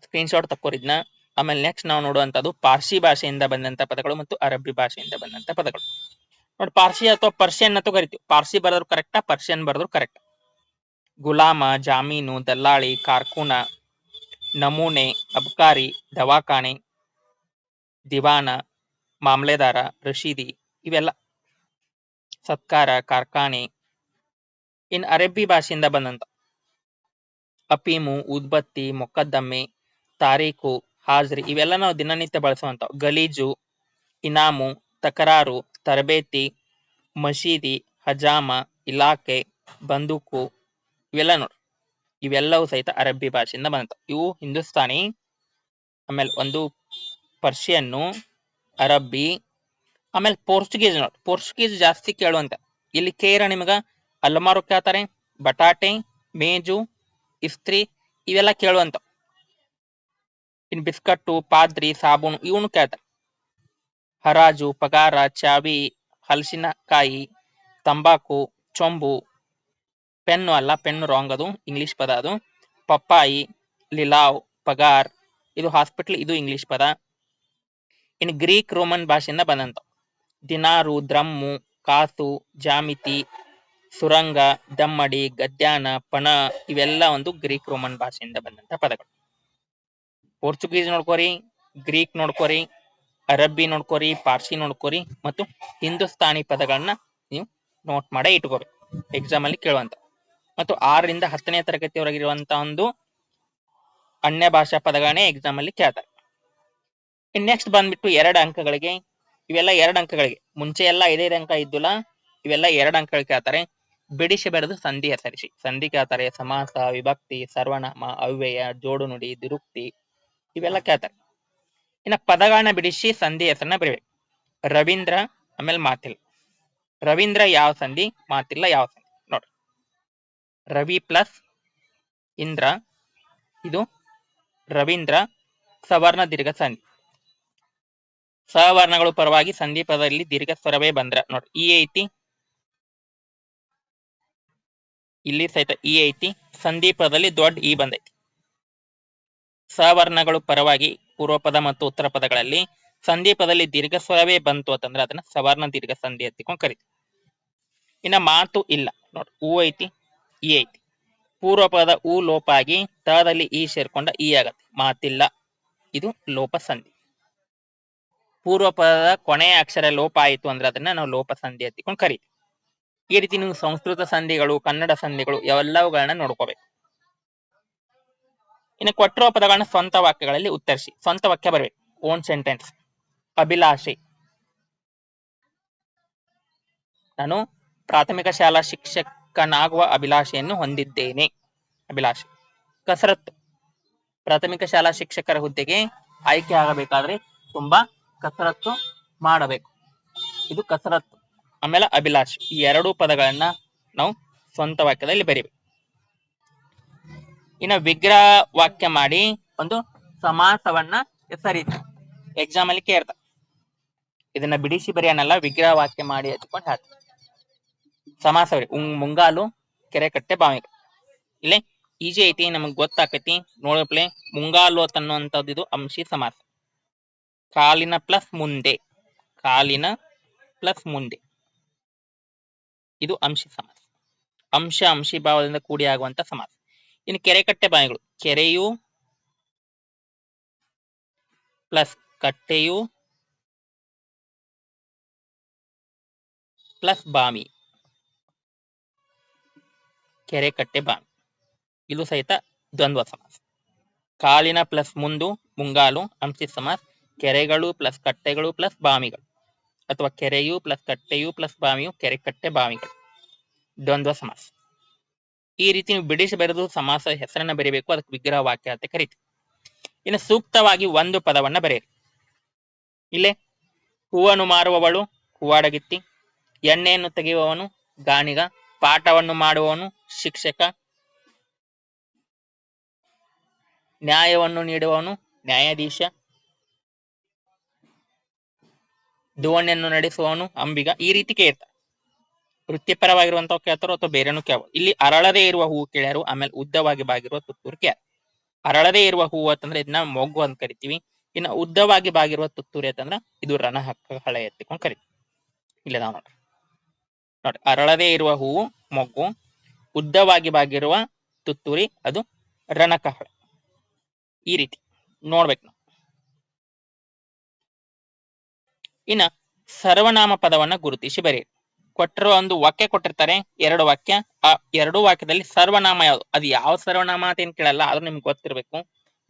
ಸ್ಕ್ರೀನ್ ಶಾಟ್ ತಕ್ಕೋರಿದ್ನ. ಆಮೇಲೆ ನೆಕ್ಸ್ಟ್ ನಾವು ನೋಡುವಂತದ್ದು ಪಾರ್ಸಿ ಭಾಷೆಯಿಂದ ಬಂದಂತ ಪದಗಳು ಮತ್ತು ಅರಬ್ಬಿ ಭಾಷೆಯಿಂದ ಬಂದಂತ ಪದಗಳು. ನೋಡಿ ಪಾರ್ಸಿ ಅಥವಾ ಪರ್ಷಿಯನ್ ಅಂತ ಕರಿತೀವಿ ಪಾರ್ಸಿ ಬರೆದ್ರು ಕರೆಕ್ಟಾ ಪರ್ಷಿಯನ್ ಬರೆದ್ರು ಕರೆಕ್ಟ್ ಗುಲಾಮ, ಜಾಮೀನು, ದಲ್ಲಾಳಿ, ಕಾರ್ಕುನ, ನಮೂನೆ, ಅಬ್ಕಾರಿ, ದವಾಖಾನೆ, ದಿವಾನ, ಮಾಮಲೆದಾರ, ರಶೀದಿ ಇವೆಲ್ಲ. ಸತ್ಕಾರ, ಕಾರ್ಖಾನೆ. ಇನ್ ಅರಬ್ಬಿ ಭಾಷೆಯಿಂದ ಬಂದಂತ. ಅಪೀಮು, ಉದ್ಬತ್ತಿ ಮೊಕದ್ದಮ್ಮೆ ತಾರೀಕು, ಹಾಜರಿ ಇವೆಲ್ಲ ನಾವು ದಿನನಿತ್ಯ ಬಳಸುವಂತ. ಗಲೀಜು, ಇನಾಮು, ತಕರಾರು, ತರಬೇತಿ, ಮಸೀದಿ, ಹಜಾಮ, ಇಲಾಖೆ, ಬಂದೂಕು ಇವೆಲ್ಲ ನೋಡಿ. ಇವೆಲ್ಲವೂ ಸಹಿತ ಅರಬ್ಬಿ ಭಾಷೆಯಿಂದ ಬಂತು. ಇವು ಹಿಂದೂಸ್ತಾನಿ, ಆಮೇಲೆ ಒಂದು ಪರ್ಷಿಯನ್ನು, ಅರಬ್ಬಿ, ಆಮೇಲೆ ಪೋರ್ಚುಗೀಸ್ ನೋಡಿ. ಪೋರ್ಚುಗೀಸ್ ಜಾಸ್ತಿ ಕೇಳುವಂತ. ಇಲ್ಲಿ ಕೇರ ನಿಮಗ ಅಲ್ಮಾರು ಕೇಳ್ತಾರೆ, ಬಟಾಟೆ, ಮೇಜು, ಇಸ್ತ್ರಿ ಇವೆಲ್ಲ ಕೇಳುವಂತ. ಇನ್ ಬಿಸ್ಕಟ್ಟು, ಪಾದ್ರಿ, ಸಾಬೂನು ಇವನು ಕೇಳ್ತಾರೆ. ಹರಾಜು, ಪಗಾರ, ಚಾವಿ ಹಲಸಿನಕಾಯಿ ತಂಬಾಕು, ಚೊಂಬು ಪೆನ್ನು ಅಲ್ಲ ಪೆನ್ ರಾಂಗ್ ಅದು ಇಂಗ್ಲಿಷ್ ಪದ ಅದು. ಪಪ್ಪಾಯಿ, ಲಿಲಾವ್, ಪಗಾರ್, ಇದು ಹಾಸ್ಪಿಟಲ್ ಇದು ಇಂಗ್ಲಿಷ್ ಪದ. ಇನ್ನು ಗ್ರೀಕ್ ರೋಮನ್ ಭಾಷೆಯಿಂದ ಬಂದಂತ. ದಿನಾರು, ದ್ರಮ್ಮು, ಕಾಸು ಜಾಮಿತಿ ಸುರಂಗ, ದಮ್ಮಡಿ, ಗದ್ಯಾನ, ಪಣ, ಇವೆಲ್ಲ ಒಂದು ಗ್ರೀಕ್ ರೋಮನ್ ಭಾಷೆಯಿಂದ ಬಂದಂತ ಪದಗಳು. ಪೋರ್ಚುಗೀಸ್ ನೋಡ್ಕೋರಿ ಗ್ರೀಕ್ ನೋಡ್ಕೋರಿ ಅರಬ್ಬಿ ನೋಡ್ಕೋರಿ ಪಾರ್ಸಿ ನೋಡ್ಕೋರಿ, ಮತ್ತು ಹಿಂದೂಸ್ತಾನಿ ಪದಗಳನ್ನ ನೀವು ನೋಟ್ ಮಾಡೇ ಇಟ್ಕೋರಿ. ಎಕ್ಸಾಮ್ ಅಲ್ಲಿ ಕೇಳುವಂತ. ಮತ್ತು ಆರರಿಂದ ಹತ್ತನೇ ತರಗತಿಯವರೆಗಿರುವಂತ ಒಂದು ಅನ್ಯ ಭಾಷಾ ಪದಗಳನ್ನೇ ಎಕ್ಸಾಮ್ ಅಲ್ಲಿ ಕೇಳ್ತಾರೆ. ಇನ್ ನೆಕ್ಸ್ಟ್ ಬಂದ್ಬಿಟ್ಟು ಎರಡು ಅಂಕಗಳಿಗೆ, ಇವೆಲ್ಲ ಎರಡು ಅಂಕಗಳಿಗೆ, ಮುಂಚೆ ಎಲ್ಲ ಐದೈದು ಅಂಕ ಇದ್ದುಲ್ಲ, ಇವೆಲ್ಲ ಎರಡು ಅಂಕಗಳು ಕೇಳ್ತಾರೆ. ಬಿಡಿಸಿ ಬೆಳೆದು ಸಂಧಿ ಹೆಸರಿಸಿ. ಸಂಧಿ ಕೇಳ್ತಾರೆ, ಸಮಾಸ, ವಿಭಕ್ತಿ ಸರ್ವನಾಮ ಅವ್ಯಯ, ಜೋಡು ನುಡಿ ದುರುಕ್ತಿ ಇವೆಲ್ಲ ಕೇಳ್ತಾರೆ. ಇನ್ನ ಪದಗಳನ್ನ ಬಿಡಿಸಿ ಸಂಧಿ ಹೆಸರನ್ನ ಬರೀಬೇಕು. ರವೀಂದ್ರ, ಆಮೇಲೆ ಮಾತಿಲ್ಲ ರವೀಂದ್ರ ಯಾವ ಸಂಧಿ, ಮಾತಿಲ್ಲ ಯಾವ ಸಂಧಿ. ರವಿ ಪ್ಲಸ್ ಇಂದ್ರ, ಇದು ರವೀಂದ್ರ ಸವರ್ಣ ದೀರ್ಘ ಸಂಧಿ ಸವರ್ಣಗಳು ಪರವಾಗಿ ಸಂಧಿ ಪದದಲ್ಲಿ ದೀರ್ಘ ಸ್ವರವೇ ಬಂದ್ರ. ನೋಡಿ ಈ ಐತಿ, ಇಲ್ಲಿ ಸಹಿತ ಈ ಐತಿ ಪದದಲ್ಲಿ ದೊಡ್ಡ ಈ ಬಂದೈತಿ. ಸವರ್ಣಗಳು ಪರವಾಗಿ ಪೂರ್ವ ಪದ ಮತ್ತು ಉತ್ತರ ಪದಗಳಲ್ಲಿ ಸಂಧಿ ಪದದಲ್ಲಿ ದೀರ್ಘ ಸ್ವರವೇ ಬಂತು ಅಂತಂದ್ರೆ ಅದನ್ನ ಸವರ್ಣ ದೀರ್ಘ ಸಂಧಿ ಎತ್ತಿಕೊಂಡು ಕರಿತೀವಿ. ಇನ್ನ ಮಾತು ಇಲ್ಲ. ನೋಡಿ ಹೂ ಐತಿ ಈ ಐತಿ ಪೂರ್ವ ಪದ ಹೂ ಲೋಪ ಆಗಿ ತದಲ್ಲಿ ಈ ಸೇರ್ಕೊಂಡ ಈ ಆಗತ್ತೆ. ಮಾತಿಲ್ಲ. ಇದು ಲೋಪ ಸಂಧಿ ಪೂರ್ವ ಪದದ ಕೊನೆಯ ಅಕ್ಷರ ಲೋಪ ಆಯಿತು ಅಂದ್ರೆ ಅದನ್ನ ನಾವು ಲೋಪ ಸಂಧಿ ಹತ್ತಿಕೊಂಡು ಕರಿತೀವಿ. ಈ ರೀತಿ ನೀವು ಸಂಸ್ಕೃತ ಸಂಧಿಗಳು, ಕನ್ನಡ ಸಂಧಿಗಳು ಇವೆಲ್ಲವುಗಳನ್ನ ನೋಡ್ಕೋಬೇಕು. ಇನ್ನು ಕೊಟ್ಟಿರುವ ಪದಗಳನ್ನ ಸ್ವಂತ ವಾಕ್ಯಗಳಲ್ಲಿ ಉತ್ತರಿಸಿ. ಸ್ವಂತ ವಾಕ್ಯ ಬರಬೇಕು. ಓನ್ ಸೆಂಟೆನ್ಸ್ ಅಭಿಲಾಷೆ. ನಾನು ಪ್ರಾಥಮಿಕ ಶಾಲಾ ಶಿಕ್ಷಕನಾಗುವ ಅಭಿಲಾಷೆಯನ್ನು ಹೊಂದಿದ್ದೇನೆ. ಅಭಿಲಾಷೆ. ಕಸರತ್ತು. ಪ್ರಾಥಮಿಕ ಶಾಲಾ ಶಿಕ್ಷಕರ ಹುದ್ದೆಗೆ ಆಯ್ಕೆ ಆಗಬೇಕಾದ್ರೆ ತುಂಬಾ ಕಸರತ್ತು ಮಾಡಬೇಕು. ಇದು ಕಸರತ್ತು. ಆಮೇಲೆ ಅಭಿಲಾಷೆ. ಈ ಎರಡೂ ಪದಗಳನ್ನ ನಾವು ಸ್ವಂತ ವಾಕ್ಯದಲ್ಲಿ ಬರಿಬೇಕು. ಇನ್ನು ವಿಗ್ರಹ ವಾಕ್ಯ ಮಾಡಿ ಒಂದು ಸಮಾಸವನ್ನ ಹೆಸರಿತು ಎಕ್ಸಾಮ್ ಅಲ್ಲಿ ಕೇಳ್ತಾರೆ ಇದನ್ನ ಬಿಡಿಸಿ ಬರೆಯನಲ್ಲ, ವಿಗ್ರಹ ವಾಕ್ಯ ಮಾಡಿ ಹಚ್ಕೊಂಡು ಹೇಳ್ತಾರೆ ಸಮಾಸ ಬರಿ ಉಂ- ಮುಂಗಾಲು ಕೆರೆ ಕಟ್ಟೆ ಬಾವಿಗಳು ಇಲ್ಲೇ ಈಜಿ ಐತಿ, ನಮಗ್ ಗೊತ್ತಾಕೈತಿ. ನೋಡಪ್ಲೆ ಮುಂಗಾಲು ಅನ್ನುವಂಥದ್ದು ಇದು ಅಂಶಿ ಸಮಾಸ. ಕಾಲಿನ ಪ್ಲಸ್ ಮುಂದೆ, ಕಾಲಿನ ಪ್ಲಸ್ ಮುಂದೆ. ಇದು ಅಂಶಿ ಸಮಾಸ. ಅಂಶ, ಅಂಶಿ ಭಾವದಿಂದ ಕೂಡಿ ಆಗುವಂತ ಸಮಾಸ. ಇನ್ನು ಕೆರೆ ಕಟ್ಟೆ ಬಾವಿಗಳು, ಕೆರೆಯು ಪ್ಲಸ್ ಕಟ್ಟೆಯು ಪ್ಲಸ್ ಬಾವಿ ಕೆರೆ ಕಟ್ಟೆ ಬಾವಿ ಇದು ಸಹಿತ ದ್ವಂದ್ವ ಸಮಾಸ ಕಾಲಿನ ಪ್ಲಸ್ ಮುಂದು ಮುಂಗಾಲು ಅಂಶಿ ಸಮಾಸ ಕೆರೆಗಳು ಪ್ಲಸ್ ಕಟ್ಟೆಗಳು ಪ್ಲಸ್ ಬಾವಿಗಳು. ಅಥವಾ ಕೆರೆಯು ಪ್ಲಸ್ ಕಟ್ಟೆಯು ಪ್ಲಸ್ ಬಾವಿಯು ಕೆರೆ ಕಟ್ಟೆ ಬಾವಿಗಳು. ದ್ವಂದ್ವ ಸಮಾಸ ಈ ರೀತಿ ನೀವು ಬಿಡಿಸಿ ಬರೆದು ಸಮಾಸ ಹೆಸರನ್ನ ಬರೀಬೇಕು. ಅದಕ್ಕೆ ವಿಗ್ರಹ ವಾಕ್ಯ ಅಂತ ಕರಿತೀವಿ. ಇನ್ನು ಸೂಕ್ತವಾಗಿ ಒಂದು ಪದವನ್ನ ಬರೆಯಿರಿ. ಇಲ್ಲೇ ಹೂವನ್ನು ಮಾರುವವಳು, ಹೂವಾಡಗಿತ್ತಿ, ಎಣ್ಣೆಯನ್ನು ತೆಗೆಯುವವನು ಗಾಣಿಗ ಪಾಠವನ್ನು ಮಾಡುವವನು ಶಿಕ್ಷಕ. ನ್ಯಾಯವನ್ನು ನೀಡುವವನು ನ್ಯಾಯಾಧೀಶ. ದೋಣಿಯನ್ನು ನಡೆಸುವವನು ಅಂಬಿಗ. ಈ ರೀತಿ ಕೇಳ್ತಾರೆ. ವೃತ್ತಿಪರವಾಗಿರುವಂತಹ ಕೇಳ್ತಾರೋ ಅಥವಾ ಬೇರೆನೂ ಕೇಳ್ಬೋದು ಇಲ್ಲಿ ಅರಳದೇ ಇರುವ ಹೂವು ಕೇಳ್ಯಾರು, ಆಮೇಲೆ ಉದ್ದವಾಗಿ ಬಾಗಿರುವ ತುತ್ತೂರು ಕೇಳ ಅರಳದೇ ಇರುವ ಹೂವು ಅಂತಂದ್ರೆ ಇದನ್ನ ಮೊಗ್ಗು ಅಂತ ಕರಿತೀವಿ. ಇನ್ನ ಉದ್ದವಾಗಿ ಬಾಗಿರುವ ತುತ್ತೂರಿ ಅಂತಂದ್ರ ಇದು ರಣ ಹಕ್ಕ ಹಳೆ ಎತ್ತಿಕೊಂಡು ಕರಿತೀವಿ. ಇಲ್ಲ ನಾವು ನೋಡ್ರಿ. ನೋಡ್ರಿ ಅರಳದೇ ಇರುವ ಹೂವು, ಮೊಗ್ಗು, ಉದ್ದವಾಗಿ ಬಾಗಿರುವ ತುತ್ತೂರಿ, ಅದು ರಣಕಹಳ. ಈ ರೀತಿ ನೋಡ್ಬೇಕು ನಾವು. ಇನ್ನ ಸರ್ವನಾಮ ಪದವನ್ನ ಗುರುತಿಸಿ ಬರೆಯಿರಿ. ಕೊಟ್ಟಿರುವ ಒಂದು ವಾಕ್ಯ ಕೊಟ್ಟಿರ್ತಾರೆ, ಎರಡು ವಾಕ್ಯ. ಆ ಎರಡು ವಾಕ್ಯದಲ್ಲಿ ಸರ್ವನಾಮ ಯಾವುದು? ಅದು ಯಾವ ಸರ್ವನಾಮ ಅಂತ ಏನು ಕೇಳಲ್ಲ, ಆದ್ರೂ ನಿಮ್ಗೆ ಗೊತ್ತಿರಬೇಕು.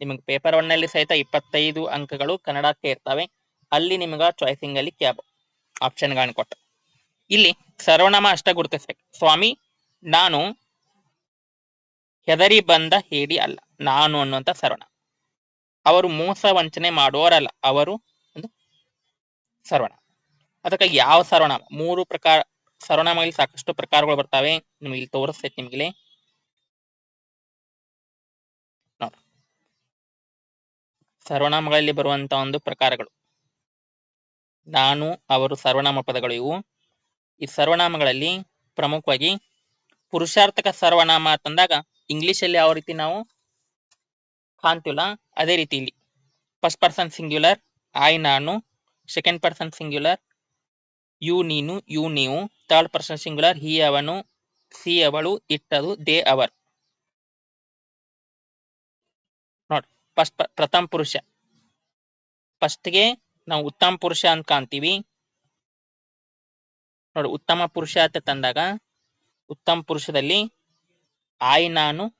ನಿಮಗೆ ಪೇಪರ್ ಒನ್ನಲ್ಲಿ ಸಹಿತ ಇಪ್ಪತ್ತೈದು ಅಂಕಗಳು ಕನ್ನಡಕ್ಕೆ ಇರ್ತವೆ. ಅಲ್ಲಿ ನಿಮ್ಗ ಚಾಯ್ಸಿಂಗ್ ಅಲ್ಲಿ ಕ್ಯಾಬ್ ಆಪ್ಷನ್ಗಳನ್ನ ಕೊಟ್ಟ ಇಲ್ಲಿ ಸರ್ವನಾಮ ಅಷ್ಟ ಗುರುತಿಸ್ಬೇಕು. ಸ್ವಾಮಿ, ನಾನು ಹೆದರಿ ಬಂದ ಹೇಡಿ ಅಲ್ಲ, ನಾನು ಅನ್ನುವಂತ ಸರ್ವನಾಮ ಅವರು ಮೋಸ ವಂಚನೆ ಮಾಡುವವರಲ್ಲ, ಅವರು ಒಂದು ಸರ್ವನಾಮ ಅದಕ್ಕೆ ಯಾವ ಸರ್ವನಾಮ ಮೂರು ಪ್ರಕಾರ ಸರ್ವನಾಮಗಳಲ್ಲಿ ಸಾಕಷ್ಟು ಪ್ರಕಾರಗಳು ಬರ್ತಾವೆ, ನಿಮ್ಗೆ ಇಲ್ಲಿ ತೋರಿಸ್ತೈತಿ ನಿಮ್ಗೆ. ಸರ್ವನಾಮಗಳಲ್ಲಿ ಬರುವಂತ ಒಂದು ಪ್ರಕಾರಗಳು. ನಾನು, ಅವರು ಸರ್ವನಾಮ ಪದಗಳು ಇವು. ಈ ಸರ್ವನಾಮಗಳಲ್ಲಿ ಪ್ರಮುಖವಾಗಿ ಪುರುಷಾರ್ಥಕ ಸರ್ವನಾಮ ಅಂತಂದಾಗ ಇಂಗ್ಲಿಷ್ ಅಲ್ಲಿ ಯಾವ ರೀತಿ ನಾವು ಕಾಣ್ತೀವಲ್ಲ, ಅದೇ ರೀತಿ ಇಲ್ಲಿ. ಫಸ್ಟ್ ಪರ್ಸನ್ ಸಿಂಗ್ಯುಲರ್ ಐ ನಾನು. ಸೆಕೆಂಡ್ ಪರ್ಸನ್ ಸಿಂಗ್ಯುಲರ್ ಯು ನೀನು ಯು ನೀವು. ಥರ್ಡ್ ಪರ್ಸನ್ ಸಿಂಗ್ಯುಲರ್ ಹಿ ಅವನು. ಸಿ ಅವಳು. ಇಟ್ಟದು ದೇ ಅವರ್ ನೋಡಿ ಫಸ್ಟ್ ಪ್ರಥಮ ಪುರುಷ. ಫಸ್ಟ್ಗೆ ನಾವು ಉತ್ತಮ ಪುರುಷ ಅಂತ ಕಾಣ್ತೀವಿ. ನೋಡಿ, ಉತ್ತಮ ಪುರುಷ ಅಂತ ತಂದಾಗ, ಉತ್ತಮ ಪುರುಷದಲ್ಲಿ ಆಯ್ ನಾನು,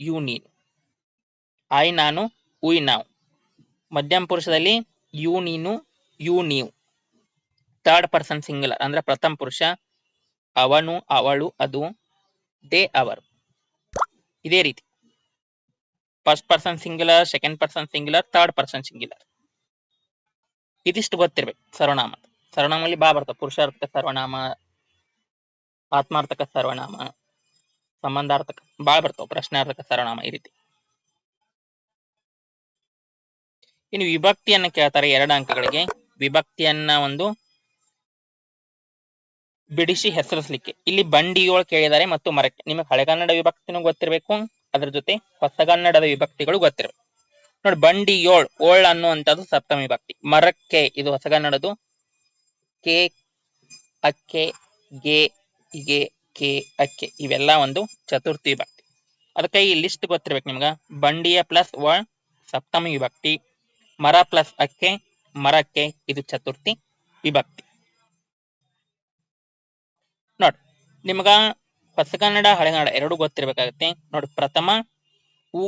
ಯು ನೀನು ಆಯ್ ನಾನು, ಉಯ್ ನಾವು. ಮಧ್ಯಮ ಪುರುಷದಲ್ಲಿ ಯು ನೀನು, ಯು ನೀವು. ಥರ್ಡ್ ಪರ್ಸನ್ ಸಿಂಗುಲರ್ ಅಂದ್ರೆ ಪ್ರಥಮ ಪುರುಷ, ಅವನು, ಅವಳು, ಅದು, ದೇ, ಅವರು. ಇದೇ ರೀತಿ. First person singular second person singular third person singular ಇದಿಷ್ಟು ಗೊತ್ತಿರ್ಬೇಕು ಸರ್ವನಾಮ ಸರ್ವನಾಮಲ್ಲಿ ಬಾ ಬರ್ತಾವ. ಪುರುಷಾರ್ಥಕ ಸರ್ವನಾಮ, ಆತ್ಮಾರ್ಥಕ ಸರ್ವನಾಮ, ಸಂಬಂಧಾರ್ಥಕ ಬಾಳ ಬರ್ತಾವ. ಪ್ರಶ್ನಾರ್ಥಕ ಸರ್ವನಾಮ ಈ ರೀತಿ. ಇನ್ನು ವಿಭಕ್ತಿಯನ್ನ ಕೇಳ್ತಾರೆ ಎರಡು ಅಂಕಗಳಿಗೆ. ವಿಭಕ್ತಿಯನ್ನ ಒಂದು ಬಿಡಿಸಿ ಹೆಸರಿಸ್ಲಿಕ್ಕೆ. ಇಲ್ಲಿ ಬಂಡಿಯೋಳ್ ಕೇಳಿದ್ದಾರೆ ಮತ್ತು ಮರಕ್ಕೆ. ನಿಮಗೆ ಹಳೆಗನ್ನಡ ವಿಭಕ್ತಿನೂ ಗೊತ್ತಿರಬೇಕು. ಅದ್ರ ಜೊತೆ ಹೊಸಗನ್ನಡದ ವಿಭಕ್ತಿಗಳು ಗೊತ್ತಿರಬೇಕು. ನೋಡಿ ಬಂಡಿ ಯೋಳ್ ಓಳ್ ಅನ್ನುವಂಥದ್ದು ಸಪ್ತಮ ವಿಭಕ್ತಿ. ಮರಕ್ಕೆ ಇದು ಹೊಸಗನ್ನಡದು ಕೆ, ಅಕ್ಕೆ, ಗೆ ಇಗೆ ಕೆ, ಅಕ್ಕೆ ಇವೆಲ್ಲ ಒಂದು ಚತುರ್ಥಿ ವಿಭಕ್ತಿ. ಅದಕ್ಕೆ ಈ ಲಿಸ್ಟ್ ಗೊತ್ತಿರ್ಬೇಕು ನಿಮ್ಗ. ಬಂಡಿಯ ಪ್ಲಸ್ ವ ಸಪ್ತಮಿ ವಿಭಕ್ತಿ, ಮರ ಪ್ಲಸ್ ಅಕ್ಕೆ, ಮರಕ್ಕೆ ಇದು ಚತುರ್ಥಿ ವಿಭಕ್ತಿ. ನೋಡಿ, ನಿಮ್ಗ ಹೊಸಗನ್ನಡ, ಹಳೆಗನ್ನಡ ಎರಡು ಗೊತ್ತಿರ್ಬೇಕಾಗತ್ತೆ. ನೋಡಿ, ಪ್ರಥಮ ಉ,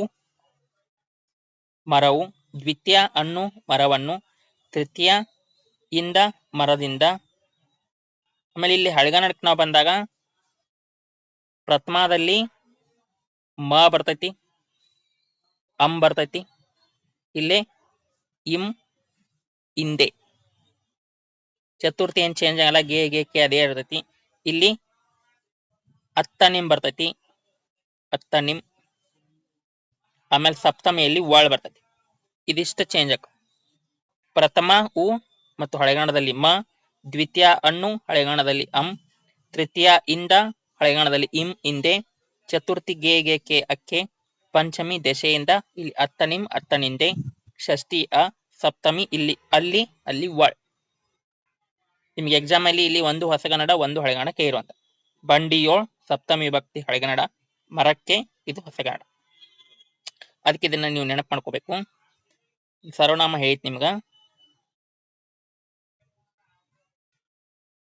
ಮರವು, ದ್ವಿತೀಯ ಅನ್ನು ಮರವನ್ನು, ತೃತೀಯ ಇಂದ, ಮರದಿಂದ. ಆಮೇಲೆ ಇಲ್ಲಿ ಹಳೆಗನ್ನಡಕ್ಕೆ ನಾವು ಬಂದಾಗ ಪ್ರಥಮದಲ್ಲಿ ಮ ಬರ್ತೈತಿ, ಅಂ ಬರ್ತೈತಿ, ಇಲ್ಲಿ ಇಂ ಹಿಂದೆ ಚತುರ್ಥಿ ಏನ್ ಚೇಂಜ್ ಆಗಲ್ಲ, ಗೇ, ಗೆ, ಕೆ ಅದೇ ಇರ್ತೈತಿ. ಇಲ್ಲಿ ಅತ್ತ ನಿಮ್ ಬರ್ತೈತಿ ಅತ್ತ ನಿಮ್ ಆಮೇಲೆ ಸಪ್ತಮಿಯಲ್ಲಿ ವಾಳ್ ಬರ್ತೈತಿ. ಇದಿಷ್ಟ ಚೇಂಜ್ ಆಕ. ಪ್ರಥಮ, ಉ ಮತ್ತು ಹಳೆಗಾಣದಲ್ಲಿ ಮ, ದ್ವಿತೀಯ ಅಣ್ಣು, ಹಳೆಗಾಣದಲ್ಲಿ ಅಂ, ತೃತೀಯ ಇಂದ ಹಳೆಗಾಣದಲ್ಲಿ ಇಂ, ಇಂದೆ, ಚತುರ್ಥಿ ಗೆ ಗೆ, ಕೆ, ಅಕ್ಕೆ, ಪಂಚಮಿ ದೆಸೆಯಿಂದ ಇಲ್ಲಿ ಅತ್ತನಿಂ, ಅತ್ತನಿಂದೆ, ಷಷ್ಠಿ ಅ, ಸಪ್ತಮಿ ಇಲ್ಲಿ ಅಲ್ಲಿ ಅಲ್ಲಿ ವಳ್ ನಿಮ್ಗೆ ಎಕ್ಸಾಮ್ ಅಲ್ಲಿ ಇಲ್ಲಿ ಒಂದು ಹೊಸಗನ್ನಡ, ಒಂದು ಹಳೆಗನ್ನಡ ಕೆ ಇರುವಂತ ಬಂಡಿಯೋಳ್ ಸಪ್ತಮಿ ವಿಭಕ್ತಿ ಹಳೆಗನ್ನಡ, ಮರಕ್ಕೆ ಇದು ಹೊಸಗನ್ನಡ. ಅದಕ್ಕೆ ಇದನ್ನ ನೀವು ನೆನಪು ಮಾಡ್ಕೋಬೇಕು. ಸರ್ವನಾಮ ಹೇಳಿತ್ ನಿಮ್ಗ.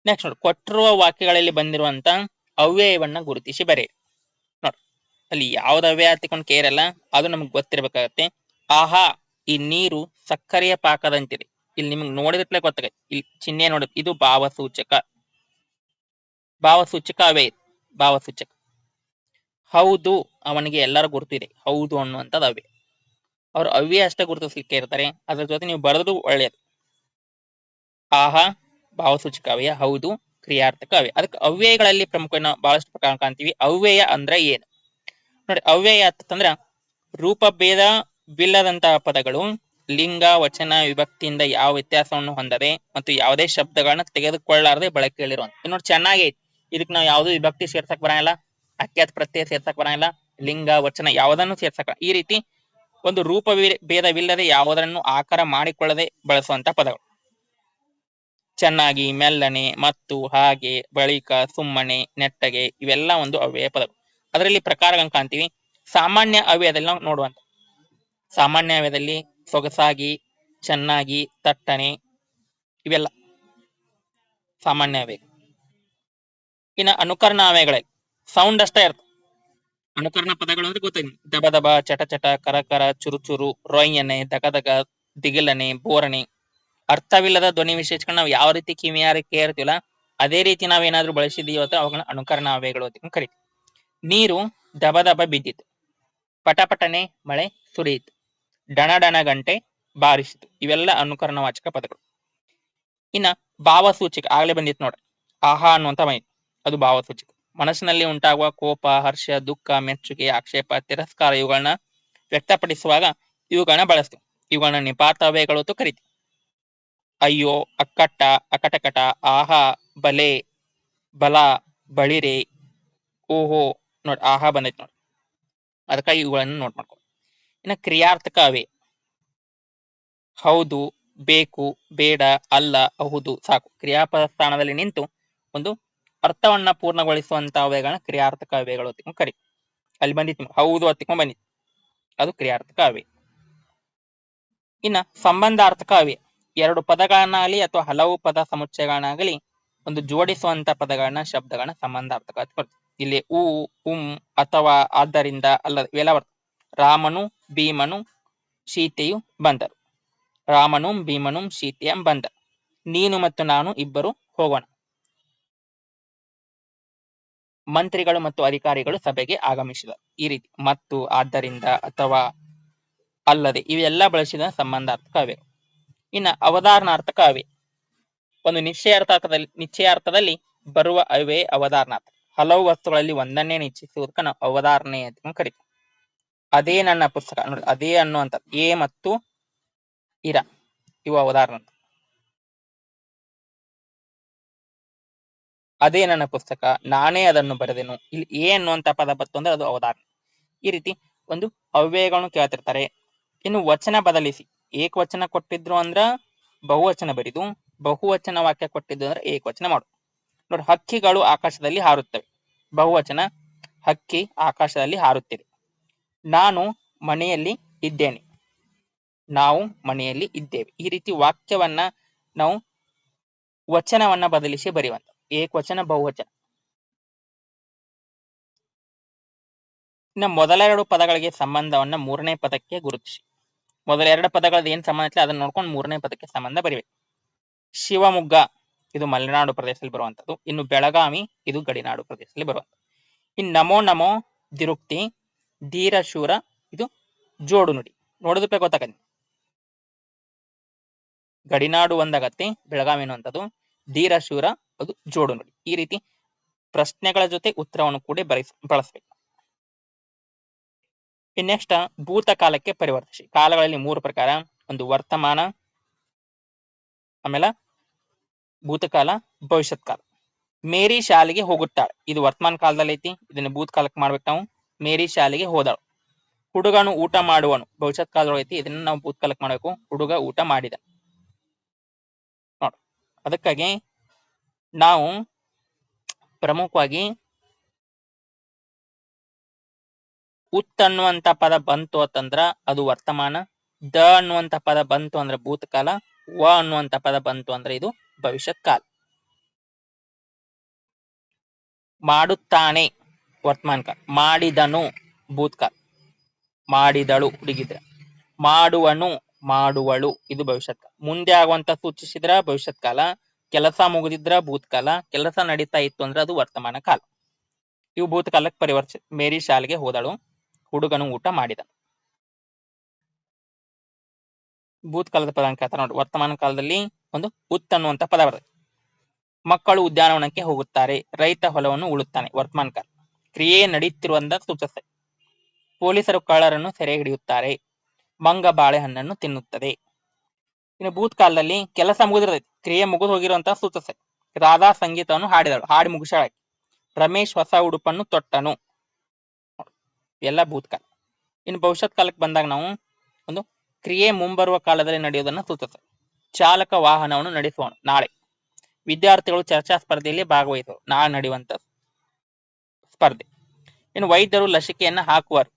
ನೆಕ್ಸ್ಟ್ ನೋಡಿ. ಕೊಟ್ಟಿರುವ ವಾಕ್ಯಗಳಲ್ಲಿ ಬಂದಿರುವಂತ ಅವ್ಯಯವನ್ನ ಗುರುತಿಸಿ ಬರೆಯಿರಿ ನೋಡಿ. ಅಲ್ಲಿ ಯಾವ್ದು ಅವ್ಯಯ ಹತ್ತಿಕೊಂಡು ಕೇರಲ್ಲ, ಅದು ನಮ್ಗೆ ಗೊತ್ತಿರ್ಬೇಕಾಗತ್ತೆ. ಆಹಾ, ಈ ನೀರು ಸಕ್ಕರೆಯ ಪಾಕದಂತಿದೆ. ಇಲ್ಲಿ ನಿಮ್ಗೆ ನೋಡಿದ್ರೆ ಗೊತ್ತಾಗತ್ತೆ. ಇಲ್ಲಿ ಚಿಹ್ನೆ ನೋಡಿ. ಇದು ಭಾವಸೂಚಕ. ಭಾವಸೂಚಕ ಅವೇ ಭಾವಸೂಚಕ. ಹೌದು, ಅವನಿಗೆ ಎಲ್ಲರ ಗುರುತಿದೆ. ಹೌದು ಅನ್ನುವಂಥದ್ದು ಅವ್ಯ ಅವ್ರು ಅವ್ಯ ಅಷ್ಟೇ ಗುರುತಿಸ್ಲಿಕ್ಕೆ ಇರ್ತಾರೆ ಅದ್ರ ಜೊತೆ ನೀವು ಬರೆದು ಒಳ್ಳೆಯದು. ಆಹಾ ಭಾವಸೂಚಕ ಅವ್ಯಯ ಹೌದು ಕ್ರಿಯಾರ್ಥಕ ಅವ್ಯಯ ಅದಕ್ಕೆ ಅವ್ಯಯಗಳಲ್ಲಿ ಪ್ರಮುಖ ಬಹಳಷ್ಟು ಪ್ರಕಾರ ಕಾಣ್ತೀವಿ. ಅವ್ಯಯ ಅಂದ್ರೆ ಏನು? ನೋಡಿ, ಅವ್ಯಯ ಅಂತಂದ್ರ ರೂಪಭೇದವಿಲ್ಲದಂತಹ ಪದಗಳು ಲಿಂಗ, ವಚನ, ವಿಭಕ್ತಿಯಿಂದ ಯಾವ ವ್ಯತ್ಯಾಸವನ್ನು ಹೊಂದದೆ ಮತ್ತು ಯಾವುದೇ ಶಬ್ದಗಳನ್ನ ತೆಗೆದುಕೊಳ್ಳಾರದೆ ಬಳಕೆಯಲ್ಲಿರುವಂತ ನೋಡಿ ಚೆನ್ನಾಗಿ ಇದಕ್ಕೆ ನಾವು ಯಾವ್ದು ವಿಭಕ್ತಿ ಸೇರ್ಸಕ್ ಬರಂಗಿಲ್ಲ, ಅಖ್ಯಾತ ಪ್ರತ್ಯಯ ಸೇರ್ಸಕ್ ಬರಂಗಿಲ್ಲ, ಲಿಂಗ, ವಚನ ಯಾವುದನ್ನು ಸೇರ್ಸಕ್ ಈ ರೀತಿ ಒಂದು ರೂಪ ಭೇದವಿಲ್ಲದೆ ಯಾವುದನ್ನು ಆಕಾರ ಮಾಡಿಕೊಳ್ಳದೆ ಬಳಸುವಂತ ಪದಗಳು. ಚೆನ್ನಾಗಿ ಮೆಲ್ಲನೆ, ಮತ್ತು ಹಾಗೆ, ಬಳಿಕ, ಸುಮ್ಮನೆ, ನೆಟ್ಟಗೆ ಇವೆಲ್ಲ ಒಂದು ಅವ್ಯಯ ಪದಗಳು. ಅದರಲ್ಲಿ ಪ್ರಕಾರಗಳನ್ನು ಕಾಣ್ತೀವಿ? ಸಾಮಾನ್ಯ ಅವ್ಯಯದಲ್ಲಿ ನಾವು ನೋಡುವಂತ. ಸಾಮಾನ್ಯ ಅವ್ಯಯದಲ್ಲಿ ಸೊಗಸಾಗಿ, ಚೆನ್ನಾಗಿ ತಟ್ಟನೆ ಇವೆಲ್ಲ ಸಾಮಾನ್ಯ ಅವ್ಯಯ. ಇನ್ನ ಅನುಕರಣ ಅವ್ಯಯಗಳಲ್ಲಿ ಸೌಂಡ್ ಅಷ್ಟೇ ಇರ್ತದೆ ಅನುಕರಣ ಪದಗಳು ಅಂದ್ರೆ ಗೊತ್ತಿದೆ ದಬ ದಬ, ಚಟ ಚಟ, ಕರ ಕರ, ಚುರು ಚುರು, ರೊಯ್ಯನೆ ದಗ ದಗ ದಿಗಿಲನೆ ಬೋರಣೆ ಅರ್ಥವಿಲ್ಲದ ಧ್ವನಿ ವಿಶೇಷಗಳನ್ನ ನಾವು ಯಾವ ರೀತಿ ಕಿಮಿಯಾರ ಕೇಳ್ತೀವಲ್ಲ, ಅದೇ ರೀತಿ ನಾವೇನಾದ್ರೂ ಬಳಸಿದೀವ ಅಥವಾ ಅವುಗಳನ್ನ ಅನುಕರಣ ಅವ್ಯಯಗಳು ಅಂತ ಕರಿತೀವಿ. ನೀರು ದಬ ದಬ ಬಿದ್ದಿತ್ತು. ಪಟಪಟನೆ ಮಳೆ ಸುರಿಯಿತು. ಡಣ ಡಣ ಗಂಟೆ ಬಾರಿಸಿತು. ಇವೆಲ್ಲ ಅನುಕರಣವಾಚಕ ಪದಗಳು. ಇನ್ನ ಭಾವಸೂಚಕ ಆಗ್ಲೇ ಬಂದಿತ್ತು ನೋಡ್ರಿ ಆಹಾ ಅನ್ನುವಂತ ಬಂದಿತ್ತು ಅದು ಭಾವಸೂಚಕ. ಮನಸ್ಸಿನಲ್ಲಿ ಉಂಟಾಗುವ ಕೋಪ, ಹರ್ಷ, ದುಃಖ, ಮೆಚ್ಚುಗೆ, ಆಕ್ಷೇಪ, ತಿರಸ್ಕಾರ ಇವುಗಳನ್ನ ವ್ಯಕ್ತಪಡಿಸುವಾಗ ಇವುಗಳನ್ನ ಬಳಸ್ತೀವಿ. ಇವುಗಳನ್ನ ನಿಪಾತವ್ಯಗಳು ಅಂತ ಕರಿತೀವಿ. ಅಯ್ಯೋ, ಅಕ್ಕಟ್ಟ, ಅಕಟಕಟ, ಆಹಾ, ಬಲೆ, ಬಲ, ಬಳಿರೆ, ಓಹೋ, ನೋಡ್, ಆಹಾ ಬಂದೈತಿ ನೋಡಿ. ಅದಕ್ಕಾಗಿ ಇವುಗಳನ್ನು ನೋಟ್ ಮಾಡ್ಕೊ. ಇನ್ನ ಕ್ರಿಯಾರ್ಥಕ ಅವೇ ಹೌದು, ಬೇಕು, ಬೇಡ, ಅಲ್ಲ ಹೌದು ಸಾಕು. ಕ್ರಿಯಾಪದ ಸ್ಥಾನದಲ್ಲಿ ನಿಂತು ಒಂದು ಅರ್ಥವನ್ನ ಪೂರ್ಣಗೊಳಿಸುವಂತಹ ಅವೆಗಳನ್ನ ಕ್ರಿಯಾರ್ಥಕ ಅವೆಗಳು ಹೊತ್ತಿಕೊಂಡು ಕರಿ. ಅಲ್ಲಿ ಬಂದಿತ್ತು ಹೌದು ಹೊತ್ತಿಕೊಂಡು ಬಂದಿತ್ತು ಅದು ಕ್ರಿಯಾರ್ಥಕ ಅವೇ ಇನ್ನ ಸಂಬಂಧಾರ್ಥಕ ಅವ್ಯಯ. ಎರಡು ಪದಗಳನ್ನಾಗಲಿ ಅಥವಾ ಹಲವು ಪದ ಸಮುಚ್ಚಯಗಳನ್ನಾಗಲಿ ಒಂದು ಜೋಡಿಸುವಂತ ಪದಗಳನ್ನ ಶಬ್ದಗಳನ್ನ ಸಂಬಂಧಾರ್ಥಕ ಇಲ್ಲಿ ಉ, ಉಂ ಅಥವಾ ಆದ್ದರಿಂದ ಅಲ್ಲ ಇವೆಲ್ಲ ರಾಮನು, ಭೀಮನು ಸೀತೆಯು ಬಂದರು. ರಾಮನು, ಭೀಮನು ಸೀತೆಯ ಬಂದ ನೀನು ಮತ್ತು ನಾನು ಇಬ್ಬರು ಹೋಗೋಣ. ಮಂತ್ರಿಗಳು ಮತ್ತು ಅಧಿಕಾರಿಗಳು ಸಭೆಗೆ ಆಗಮಿಸಿದರು. ಈ ರೀತಿ. ಮತ್ತು, ಆದ್ದರಿಂದ ಅಥವಾ ಅಲ್ಲದೆ ಇವೆಲ್ಲ ಬಳಸಿದ ಸಂಬಂಧಾರ್ಥಕ ಅವೆ ಇನ್ನ ಅವಧಾರಣಾರ್ಥಕ ಅವೆ. ಒಂದು ನಿಶ್ಚಯಾರ್ಥದಲ್ಲಿ ನಿಶ್ಚಯಾರ್ಥದಲ್ಲಿ ಬರುವ ಅವೇ ಅವಧಾರಣಾರ್ಥ ಹಲವು ವಸ್ತುಗಳಲ್ಲಿ ಒಂದನ್ನೇ ನಿಶ್ಚಯಿಸುವುದಕ್ಕೆ ನಾವು ಅವಧಾರಣೆ ಅಂತ ಕರಿತೀವಿ ಅದೇ ನನ್ನ ಪುಸ್ತಕ, ನೋಡಿ, ಅದೇ ಅನ್ನುವಂಥ ಎ ಮತ್ತು ಇರ, ಇವು ಅವಧಾರಣ ಅದೇ ನನ್ನ ಪುಸ್ತಕ, ನಾನೇ ಅದನ್ನು ಬರೆದೆನು. ಇಲ್ಲಿ ಎ ಅನ್ನುವಂತ ಪದ ಬತ್ತು ಅಂದ್ರೆ ಅದು ಅವಧಾರಣೆ. ಈ ರೀತಿ ಒಂದು ಅವ್ಯಯಗಳನ್ನು ಕೇಳ್ತಿರ್ತಾರೆ. ಇನ್ನು ವಚನ ಬದಲಿಸಿ. ಏಕವಚನ ಕೊಟ್ಟಿದ್ರು ಅಂದ್ರ ಬಹುವಚನ ಬರಿದು. ಬಹುವಚನ ವಾಕ್ಯ ಕೊಟ್ಟಿದ್ದು ಅಂದ್ರೆ ಏಕವಚನ ಮಾಡು. ನೋಡಿ ಹಕ್ಕಿಗಳು ಆಕಾಶದಲ್ಲಿ ಹಾರುತ್ತವೆ. ಬಹುವಚನ, ಹಕ್ಕಿ ಆಕಾಶದಲ್ಲಿ ಹಾರುತ್ತಿದೆ. ನಾನು ಮನೆಯಲ್ಲಿ ಇದ್ದೇನೆ. ನಾವು ಮನೆಯಲ್ಲಿ ಇದ್ದೇವೆ. ಈ ರೀತಿ ವಾಕ್ಯವನ್ನ ನಾವು ವಚನವನ್ನ ಬದಲಿಸಿ ಬರೆಯುವಂತ. ಏಕವಚನ, ಬಹುವಚನ. ಇನ್ನು ಮೊದಲೆರಡು ಪದಗಳಿಗೆ ಸಂಬಂಧವನ್ನ ಮೂರನೇ ಪದಕ್ಕೆ ಗುರುತಿಸಿ. ಮೊದಲ ಎರಡು ಪದಗಳದ್ದು ಏನ್ ಸಂಬಂಧ ಐತಿ ಅದನ್ನ ನೋಡ್ಕೊಂಡು ಮೂರನೇ ಪದಕ್ಕೆ ಸಂಬಂಧ ಬರಿಬೇಕು. ಶಿವಮೊಗ್ಗ, ಇದು ಮಲೆನಾಡು ಪ್ರದೇಶದಲ್ಲಿ ಬರುವಂತದ್ದು ಇನ್ನು ಬೆಳಗಾವಿ, ಇದು ಗಡಿನಾಡು ಪ್ರದೇಶದಲ್ಲಿ ಬರುವಂತದ್ದು ಇನ್ನು ನಮೋ ನಮೋ ದಿರುಕ್ತಿ, ಧೀರಶೂರ, ಇದು ಜೋಡು ನುಡಿ ನೋಡೋದಕ್ಕೆ ಗೊತ್ತಾಗತ್ತೆ. ಗಡಿನಾಡು ಒಂದಾಗತ್ತೆ, ಬೆಳಗಾವಿ ಅನ್ನುವಂಥದ್ದು. ಧೀರಶೂರ, ಅದು ಜೋಡು ನುಡಿ ಈ ರೀತಿ ಪ್ರಶ್ನೆಗಳ ಜೊತೆ ಉತ್ತರವನ್ನು ಕೂಡ ಬರೆಸ್, ಬಳಸಬೇಕು. ಇನ್ ಭೂತ ಭೂತಕಾಲಕ್ಕೆ ಪರಿವರ್ತಿಸಿ. ಕಾಲಗಳಲ್ಲಿ ಮೂರು ಪ್ರಕಾರ. ಒಂದು ವರ್ತಮಾನ, ಆಮೇಲೆ ಭೂತಕಾಲ ಭವಿಷ್ಯತ್ ಕಾಲ. ಮೇರಿ ಶಾಲೆಗೆ ಹೋಗುತ್ತಾಳೆ. ಇದು ವರ್ತಮಾನ ಕಾಲದಲ್ಲಿ ಐತಿ. ಇದನ್ನ ಭೂತಕಾಲಕ್ಕೆ ಮಾಡ್ಬೇಕು ನಾವು. ಮೇರಿ ಶಾಲೆಗೆ ಹೋದಳು. ಹುಡುಗನು ಊಟ ಮಾಡುವನು. ಭವಿಷ್ಯತ್ ಕಾಲದೊಳಗೆ ಐತಿ. ಇದನ್ನ ನಾವು ಭೂತಕಾಲಕ್ಕೆ ಮಾಡಬೇಕು. ಹುಡುಗ ಊಟ ಮಾಡಿದ. ನೋಡ. ಅದಕ್ಕಾಗಿ ನಾವು ಪ್ರಮುಖವಾಗಿ ಉತ್ ಅನ್ನುವಂತ ಪದ ಬಂತು ಅಂತಂದ್ರ ಅದು ವರ್ತಮಾನ. ದ ಅನ್ನುವಂತ ಪದ ಬಂತು ಅಂದ್ರೆ ಭೂತಕಾಲ. ವ ಅನ್ನುವಂತ ಪದ ಬಂತು ಅಂದ್ರೆ ಇದು ಭವಿಷ್ಯತ್ ಕಾಲ ಮಾಡುತ್ತಾನೆ ವರ್ತಮಾನ ಕಾಲ. ಮಾಡಿದನು ಭೂತ್ಕಾಲ. ಮಾಡಿದಳು ಹುಡುಗಿದ್ರೆ. ಮಾಡುವನು ಮಾಡುವಳು ಇದು ಭವಿಷ್ಯತ್ ಕಾಲ ಮುಂದೆ ಆಗುವಂತ ಸೂಚಿಸಿದ್ರ ಭವಿಷ್ಯತ್ ಕಾಲ ಕೆಲಸ ಮುಗಿದಿದ್ರ ಭೂತಕಾಲ. ಕೆಲಸ ನಡೀತಾ ಇತ್ತು ಅಂದ್ರೆ ಅದು ವರ್ತಮಾನ ಕಾಲ. ಇವು ಭೂತಕಾಲಕ್ಕೆ ಪರಿವರ್ತಿಸ ಮೇರಿ ಶಾಲೆಗೆ ಹೋದಳು. ಹುಡುಗನು ಊಟ ಮಾಡಿದ ಭೂತ್ಕಾಲದ ಪದ ಕೇಳ್ತಾರೆ ನೋಡಿ, ವರ್ತಮಾನ ಕಾಲದಲ್ಲಿ ಒಂದು ಉತ್ ಅನ್ನುವಂತ ಪದ ಬರ್ತದೆ. ಮಕ್ಕಳು ಉದ್ಯಾನವನಕ್ಕೆ ಹೋಗುತ್ತಾರೆ, ರೈತ ಹೊಲವನ್ನು ಉಳುತ್ತಾನೆ, ವರ್ತಮಾನ ಕಾಲ. ಕ್ರಿಯೆ ನಡೆಯುತ್ತಿರುವಂತ ಸೂಚಿಸುತ್ತೆ ಪೊಲೀಸರು ಕಳ್ಳರನ್ನು ಸೆರೆ ಹಿಡಿಯುತ್ತಾರೆ, ಮಂಗ ಬಾಳೆಹಣ್ಣನ್ನು ತಿನ್ನುತ್ತದೆ. ಇನ್ನು ಭೂತಕಾಲದಲ್ಲಿ ಕೆಲಸ ಮುಗಿದಿರ್ತೈತಿ, ಕ್ರಿಯೆ ಮುಗಿದು ಹೋಗಿರುವಂತ ಸೂಚಿಸುತ್ತೆ ರಾಧಾ ಸಂಗೀತವನ್ನು ಹಾಡಿದಳು, ಹಾಡಿ ಮುಗಿಸಾಳ ರಮೇಶ್ ಹೊಸ ಉಡುಪನ್ನು ತೊಟ್ಟನು. ಎಲ್ಲ ಭೂತಕಾಲ. ಇನ್ನು ಭವಿಷ್ಯತ್ ಕಾಲಕ್ಕೆ ಬಂದಾಗ ನಾವು ಒಂದು ಕ್ರಿಯೆ ಮುಂಬರುವ ಕಾಲದಲ್ಲಿ ನಡೆಯುವುದನ್ನು ಸೂಚಿಸುತ್ತೆ. ಚಾಲಕ ವಾಹನವನ್ನು ನಡೆಸುವನು ನಾಳೆ. ವಿದ್ಯಾರ್ಥಿಗಳು ಚರ್ಚಾ ಸ್ಪರ್ಧೆಯಲ್ಲಿ ಭಾಗವಹಿಸುವ ನಾಳೆ ನಡೆಯುವಂತ ಸ್ಪರ್ಧೆ. ಇನ್ನು ವೈದ್ಯರು ಲಸಿಕೆಯನ್ನ ಹಾಕುವರು.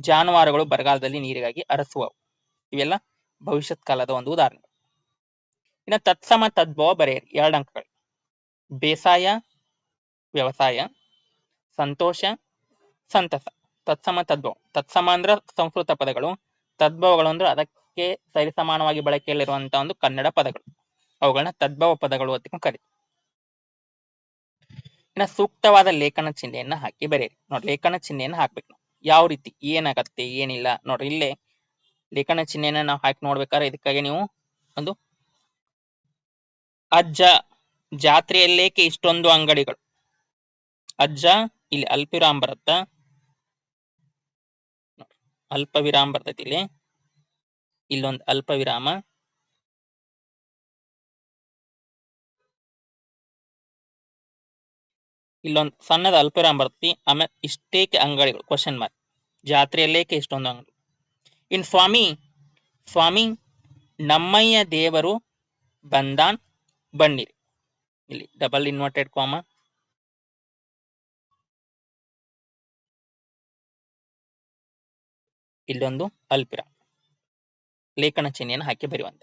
ಜಾನುವಾರುಗಳು ಬರಗಾಲದಲ್ಲಿ ನೀರಿಗಾಗಿ ಅರಸುವವು. ಇವೆಲ್ಲ ಭವಿಷ್ಯತ್ ಕಾಲದ ಒಂದು ಉದಾಹರಣೆ. ಇನ್ನು ತತ್ಸಮ ತದ್ಭವ ಬರೆಯಿರಿ. ಎರಡು ಅಂಕಗಳು. ಬೇಸಾಯ, ವ್ಯವಸಾಯ, ಸಂತೋಷ, ಸಂತಸ. ತತ್ಸಮ ತದ್ಭವ. ತತ್ಸಮ ಅಂದ್ರೆ ಸಂಸ್ಕೃತ ಪದಗಳು. ತದ್ಭವಗಳು ಅಂದ್ರೆ ಅದಕ್ಕೆ ಸರಿಸಮಾನವಾಗಿ ಬಳಕೆಯಲ್ಲಿರುವಂತಹ ಒಂದು ಕನ್ನಡ ಪದಗಳು. ಅವುಗಳನ್ನ ತದ್ಭವ ಪದಗಳು ಅಂತ ಕರಿ ಇನ್ನ ಸೂಕ್ತವಾದ ಲೇಖನ ಚಿಹ್ನೆಯನ್ನ ಹಾಕಿ ಬರೆಯಿರಿ. ನೋಡಿ ಲೇಖನ ಚಿಹ್ನೆಯನ್ನ ಹಾಕ್ಬೇಕು. ಯಾವ ರೀತಿ? ಏನಾಗತ್ತೆ? ಏನಿಲ್ಲ? ನೋಡ್ರಿ, ಇಲ್ಲೇ ಲೇಖನ ಚಿಹ್ನೆಯನ್ನ ನಾವು ಹಾಕಿ ನೋಡ್ಬೇಕಾದ್ರೆ ಇದಕ್ಕಾಗಿ ನೀವು ಒಂದು ಅಜ್ಜ ಜಾತ್ರೆಯಲ್ಲೇಕೆ ಇಷ್ಟೊಂದು ಅಂಗಡಿಗಳು? ಅಜ್ಜ, ಇಲ್ಲಿ ಅಲ್ಪಿರಾಮ್ ಬರುತ್ತ ಅಲ್ಪ ವಿರಾಮ ಬರ್ತೈತಿ ಇಲ್ಲಿ. ಇಲ್ಲೊಂದು ಅಲ್ಪ ವಿರಾಮ ಇಲ್ಲೊಂದು ಸಣ್ಣದ ಅಲ್ಪವಿರಾಮ ಬರ್ತೈತಿ. ಆಮೇಲೆ ಇಷ್ಟೇಕೆ ಅಂಗಡಿಗಳು? ಕ್ವಶನ್ ಮಾರ್ಕ್ ಜಾತ್ರೆಯಲ್ಲೇಕೆ ಇಷ್ಟೊಂದು ಅಂಗಡಿ ಇನ್ ಸ್ವಾಮಿ ಸ್ವಾಮಿ, ನಮ್ಮಯ್ಯ ದೇವರು ಬಂದಾನ್ ಬನ್ನಿರಿ. ಇಲ್ಲಿ ಡಬಲ್ ಇನ್ವರ್ಟೆಡ್ ಕಾಮ ಇಲ್ಲೊಂದು ಅಲ್ಪಿರ. ಲೇಖನ ಚಿಹ್ನೆಯನ್ನು ಹಾಕಿ ಬರೆಯುವಂತ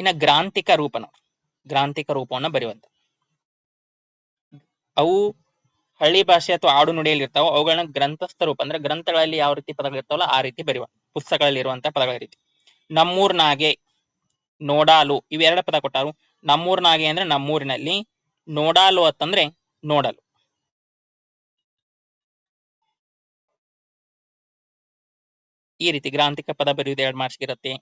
ಇನ್ನ ಗ್ರಾಂಥಿಕ ರೂಪನ, ಗ್ರಾಂಥಿಕ ರೂಪವನ್ನ ಬರೆಯುವಂತ ಅವು ಹಳ್ಳಿ ಭಾಷೆ ಅಥವಾ ಆಡು ನುಡಿಯಲ್ಲಿ ಇರ್ತಾವ ಅವುಗಳನ್ನ ಗ್ರಂಥಸ್ಥ ರೂಪ, ಅಂದ್ರೆ ಗ್ರಂಥಗಳಲ್ಲಿ ಯಾವ ರೀತಿ ಪದಗಳು ಇರ್ತಾವಲ್ಲ ಆ ರೀತಿ ಬರೆಯುವ ಪುಸ್ತಕಗಳಲ್ಲಿ ಇರುವಂತಹ ಪದಗಳ ರೀತಿ. ನಮ್ಮೂರ್ನಾಗೆ ನೋಡಾಲು ಇವೆರಡು ಪದ ಕೊಟ್ಟಾರು. ನಮ್ಮೂರ್ನಾಗೆ ಅಂದ್ರೆ ನಮ್ಮೂರಿನಲ್ಲಿ, ನೋಡಾಲು ಅಂತಂದ್ರೆ ನೋಡಲು. ಈ ರೀತಿ ಗ್ರಾಂಥಿಕ ಪದ ಬರೆಯುವುದು ಎರಡು ಮಾರ್ಕ್ಸ್ ಇರುತ್ತೆ.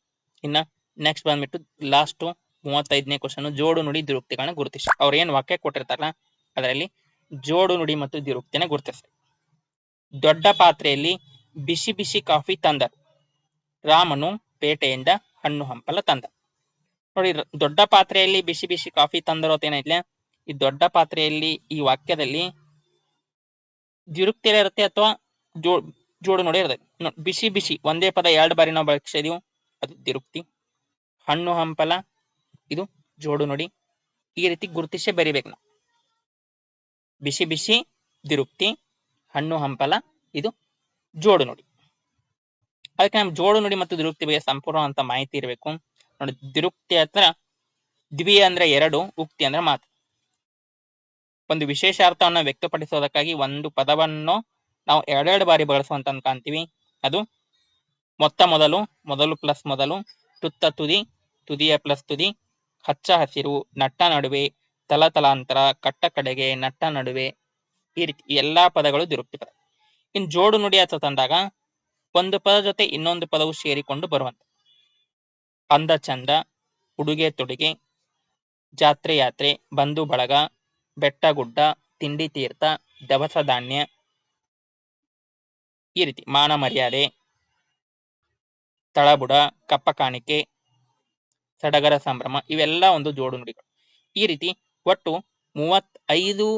ಇನ್ನ ನೆಕ್ಸ್ಟ್ ಬಂದ್ಬಿಟ್ಟು ಲಾಸ್ಟ್ ಮೂವತ್ತೈದನೇ ಕ್ವಶನ್ ಜೋಡು ನುಡಿ ದುರುಕ್ತಿಗಳನ್ನ ಗುರುತಿಸಿ. ಅವ್ರು ಏನ್ ವಾಕ್ಯ ಕೊಟ್ಟಿರ್ತಾರಲ್ಲ, ಅದರಲ್ಲಿ ಜೋಡು ನುಡಿ ಮತ್ತು ದುರುಕ್ತಿನ ಗುರುತಿಸಿ ದೊಡ್ಡ ಪಾತ್ರೆಯಲ್ಲಿ ಬಿಸಿ ಬಿಸಿ ಕಾಫಿ ತಂದ ರಾಮನು ಪೇಟೆಯಿಂದ ಹಣ್ಣು ಹಂಪಲ ತಂದ. ನೋಡಿ ದೊಡ್ಡ ಪಾತ್ರೆಯಲ್ಲಿ ಬಿಸಿ ಬಿಸಿ ಕಾಫಿ ತಂದರು ಅಂತ ಏನೈತ್ಲೆ ಈ ದೊಡ್ಡ ಪಾತ್ರೆಯಲ್ಲಿ ಈ ವಾಕ್ಯದಲ್ಲಿ ದ್ವಿರುಕ್ತಿ ಇರುತ್ತೆ ಅಥವಾ ಜೋಡು ನೋಡಿ ಬಿಸಿ ಬಿಸಿ, ಒಂದೇ ಪದ ಎರಡು ಬಾರಿ ನಾವು ಬಳಸಿದೀವಿ ಅದು ತಿರುಪ್ತಿ ಹಣ್ಣು ಹಂಪಲ, ಇದು ಜೋಡು ನೋಡಿ. ಈ ರೀತಿ ಗುರುತಿಸಿ ಬರಿಬೇಕು ನಾವು. ಬಿಸಿ ಬಿಸಿ ದಿರುಪ್ತಿ ಹಣ್ಣು ಹಂಪಲ, ಇದು ಜೋಡು ನೋಡಿ. ಅದಕ್ಕೆ ನಮ್ ಜೋಡು ನೋಡಿ ಮತ್ತು ದಿರುಪ್ತಿ ಬಗ್ಗೆ ಸಂಪೂರ್ಣವಂತ ಮಾಹಿತಿ ಇರಬೇಕು. ನೋಡಿ ದಿರುಪ್ತಿ ಹತ್ರ ದ್ವಿ ಅಂದ್ರೆ ಎರಡು, ಉಕ್ತಿ ಅಂದ್ರೆ ಮಾತು. ಒಂದು ವಿಶೇಷ ಅರ್ಥವನ್ನು ವ್ಯಕ್ತಪಡಿಸೋದಕ್ಕಾಗಿ ಒಂದು ಪದವನ್ನು ನಾವು ಎರಡೆರಡು ಬಾರಿ ಬಳಸುವಂತ ಕಾಣ್ತೀವಿ ಅದು ಮೊತ್ತ ಮೊದಲು ಮೊದಲು ಪ್ಲಸ್ ಮೊದಲು, ತುತ್ತ ತುದಿ, ತುದಿಯ ಪ್ಲಸ್ ತುದಿ, ಹಚ್ಚ ಹಸಿರು, ನಟ್ಟ ನಡುವೆ ತಲತಲಾಂತರ ಕಟ್ಟ ಕಡೆಗೆ, ನಟ್ಟ ನಡುವೆ ಈ ರೀತಿ ಎಲ್ಲಾ ಪದಗಳು ದಿರುಕ್ತಿ ಪದ ಇನ್ ಜೋಡು ನುಡಿ ಅಂತ ತಂದಾಗ ಒಂದು ಪದ ಜೊತೆ ಇನ್ನೊಂದು ಪದವು ಸೇರಿಕೊಂಡು ಬರುವಂತ ಅಂದ ಚಂದ, ಉಡುಗೆ ತೊಡುಗೆ, ಜಾತ್ರೆ ಯಾತ್ರೆ, ಬಂಧು ಬಳಗ, ಬೆಟ್ಟ ಗುಡ್ಡ, ತಿಂಡಿ ತೀರ್ಥ, ದವಸ ಧಾನ್ಯ ಈ ರೀತಿ ಮಾನ ಮರ್ಯಾದೆ, ತಳಬುಡ, ಕಪ್ಪ ಕಾಣಿಕೆ, ಸಡಗರ ಸಂಭ್ರಮ ಇವೆಲ್ಲ ಒಂದು ಜೋಡು ನುಡಿಗಳು. ಈ ರೀತಿ ಒಟ್ಟು ಮೂವತ್ತೈದು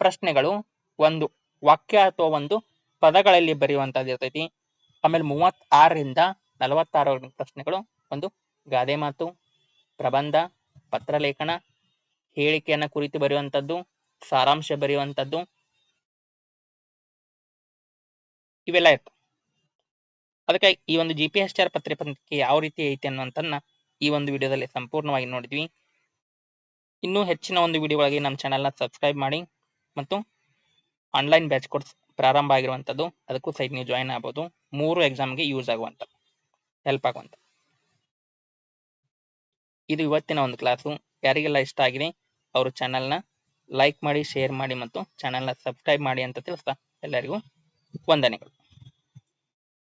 ಪ್ರಶ್ನೆಗಳು ಒಂದು ವಾಕ್ಯ ಅಥವಾ ಒಂದು ಪದಗಳಲ್ಲಿ ಬರೆಯುವಂತದ್ದು ಇರ್ತೈತಿ. ಆಮೇಲೆ ಮೂವತ್ತಾರರಿಂದ ನಲವತ್ತಾರು ಪ್ರಶ್ನೆಗಳು ಒಂದು ಗಾದೆ ಮಾತು, ಪ್ರಬಂಧ, ಪತ್ರಲೇಖನ, ಹೇಳಿಕೆಯನ್ನ ಕುರಿತು ಬರೆಯುವಂಥದ್ದು, ಸಾರಾಂಶ ಬರೆಯುವಂತದ್ದು ಇವೆಲ್ಲ ಇರ್ತವೆ. ಅದಕ್ಕೆ ಈ ಒಂದು ಜಿ ಪಿ ಎಸ್ ಚಾರ್ ಆರ್ ಪತ್ರಿಕೆ ಯಾವ ರೀತಿ ಐತಿ ಅನ್ನುವಂಥದ್ದನ್ನ ಈ ಒಂದು ವಿಡಿಯೋದಲ್ಲಿ ಸಂಪೂರ್ಣವಾಗಿ ನೋಡಿದ್ವಿ. ಇನ್ನೂ ಹೆಚ್ಚಿನ ಒಂದು ವಿಡಿಯೋಗಳಿಗೆ ನಮ್ಮ ಚಾನೆಲ್ನ ಸಬ್ಸ್ಕ್ರೈಬ್ ಮಾಡಿ ಮತ್ತು ಆನ್ಲೈನ್ ಬ್ಯಾಚ್ ಕೋರ್ಸ್ ಪ್ರಾರಂಭ ಆಗಿರುವಂಥದ್ದು ಅದಕ್ಕೂ ಸಹಿತ ನೀವು ಜಾಯಿನ್ ಆಗ್ಬೋದು. ಮೂರು ಎಕ್ಸಾಮ್ಗೆ ಯೂಸ್ ಆಗುವಂತ ಹೆಲ್ಪ್ ಆಗುವಂತ. ಇದು ಇವತ್ತಿನ ಒಂದು ಕ್ಲಾಸು ಯಾರಿಗೆಲ್ಲ ಇಷ್ಟ ಆಗಿದೆ ಅವರು ಚಾನೆಲ್ನ ಲೈಕ್ ಮಾಡಿ ಶೇರ್ ಮಾಡಿ ಮತ್ತು ಚಾನೆಲ್ನ ಸಬ್ಸ್ಕ್ರೈಬ್ ಮಾಡಿ ಅಂತ ತಿಳಿಸ್ತಾ ಎಲ್ಲರಿಗೂ ವಂದನೆಗಳು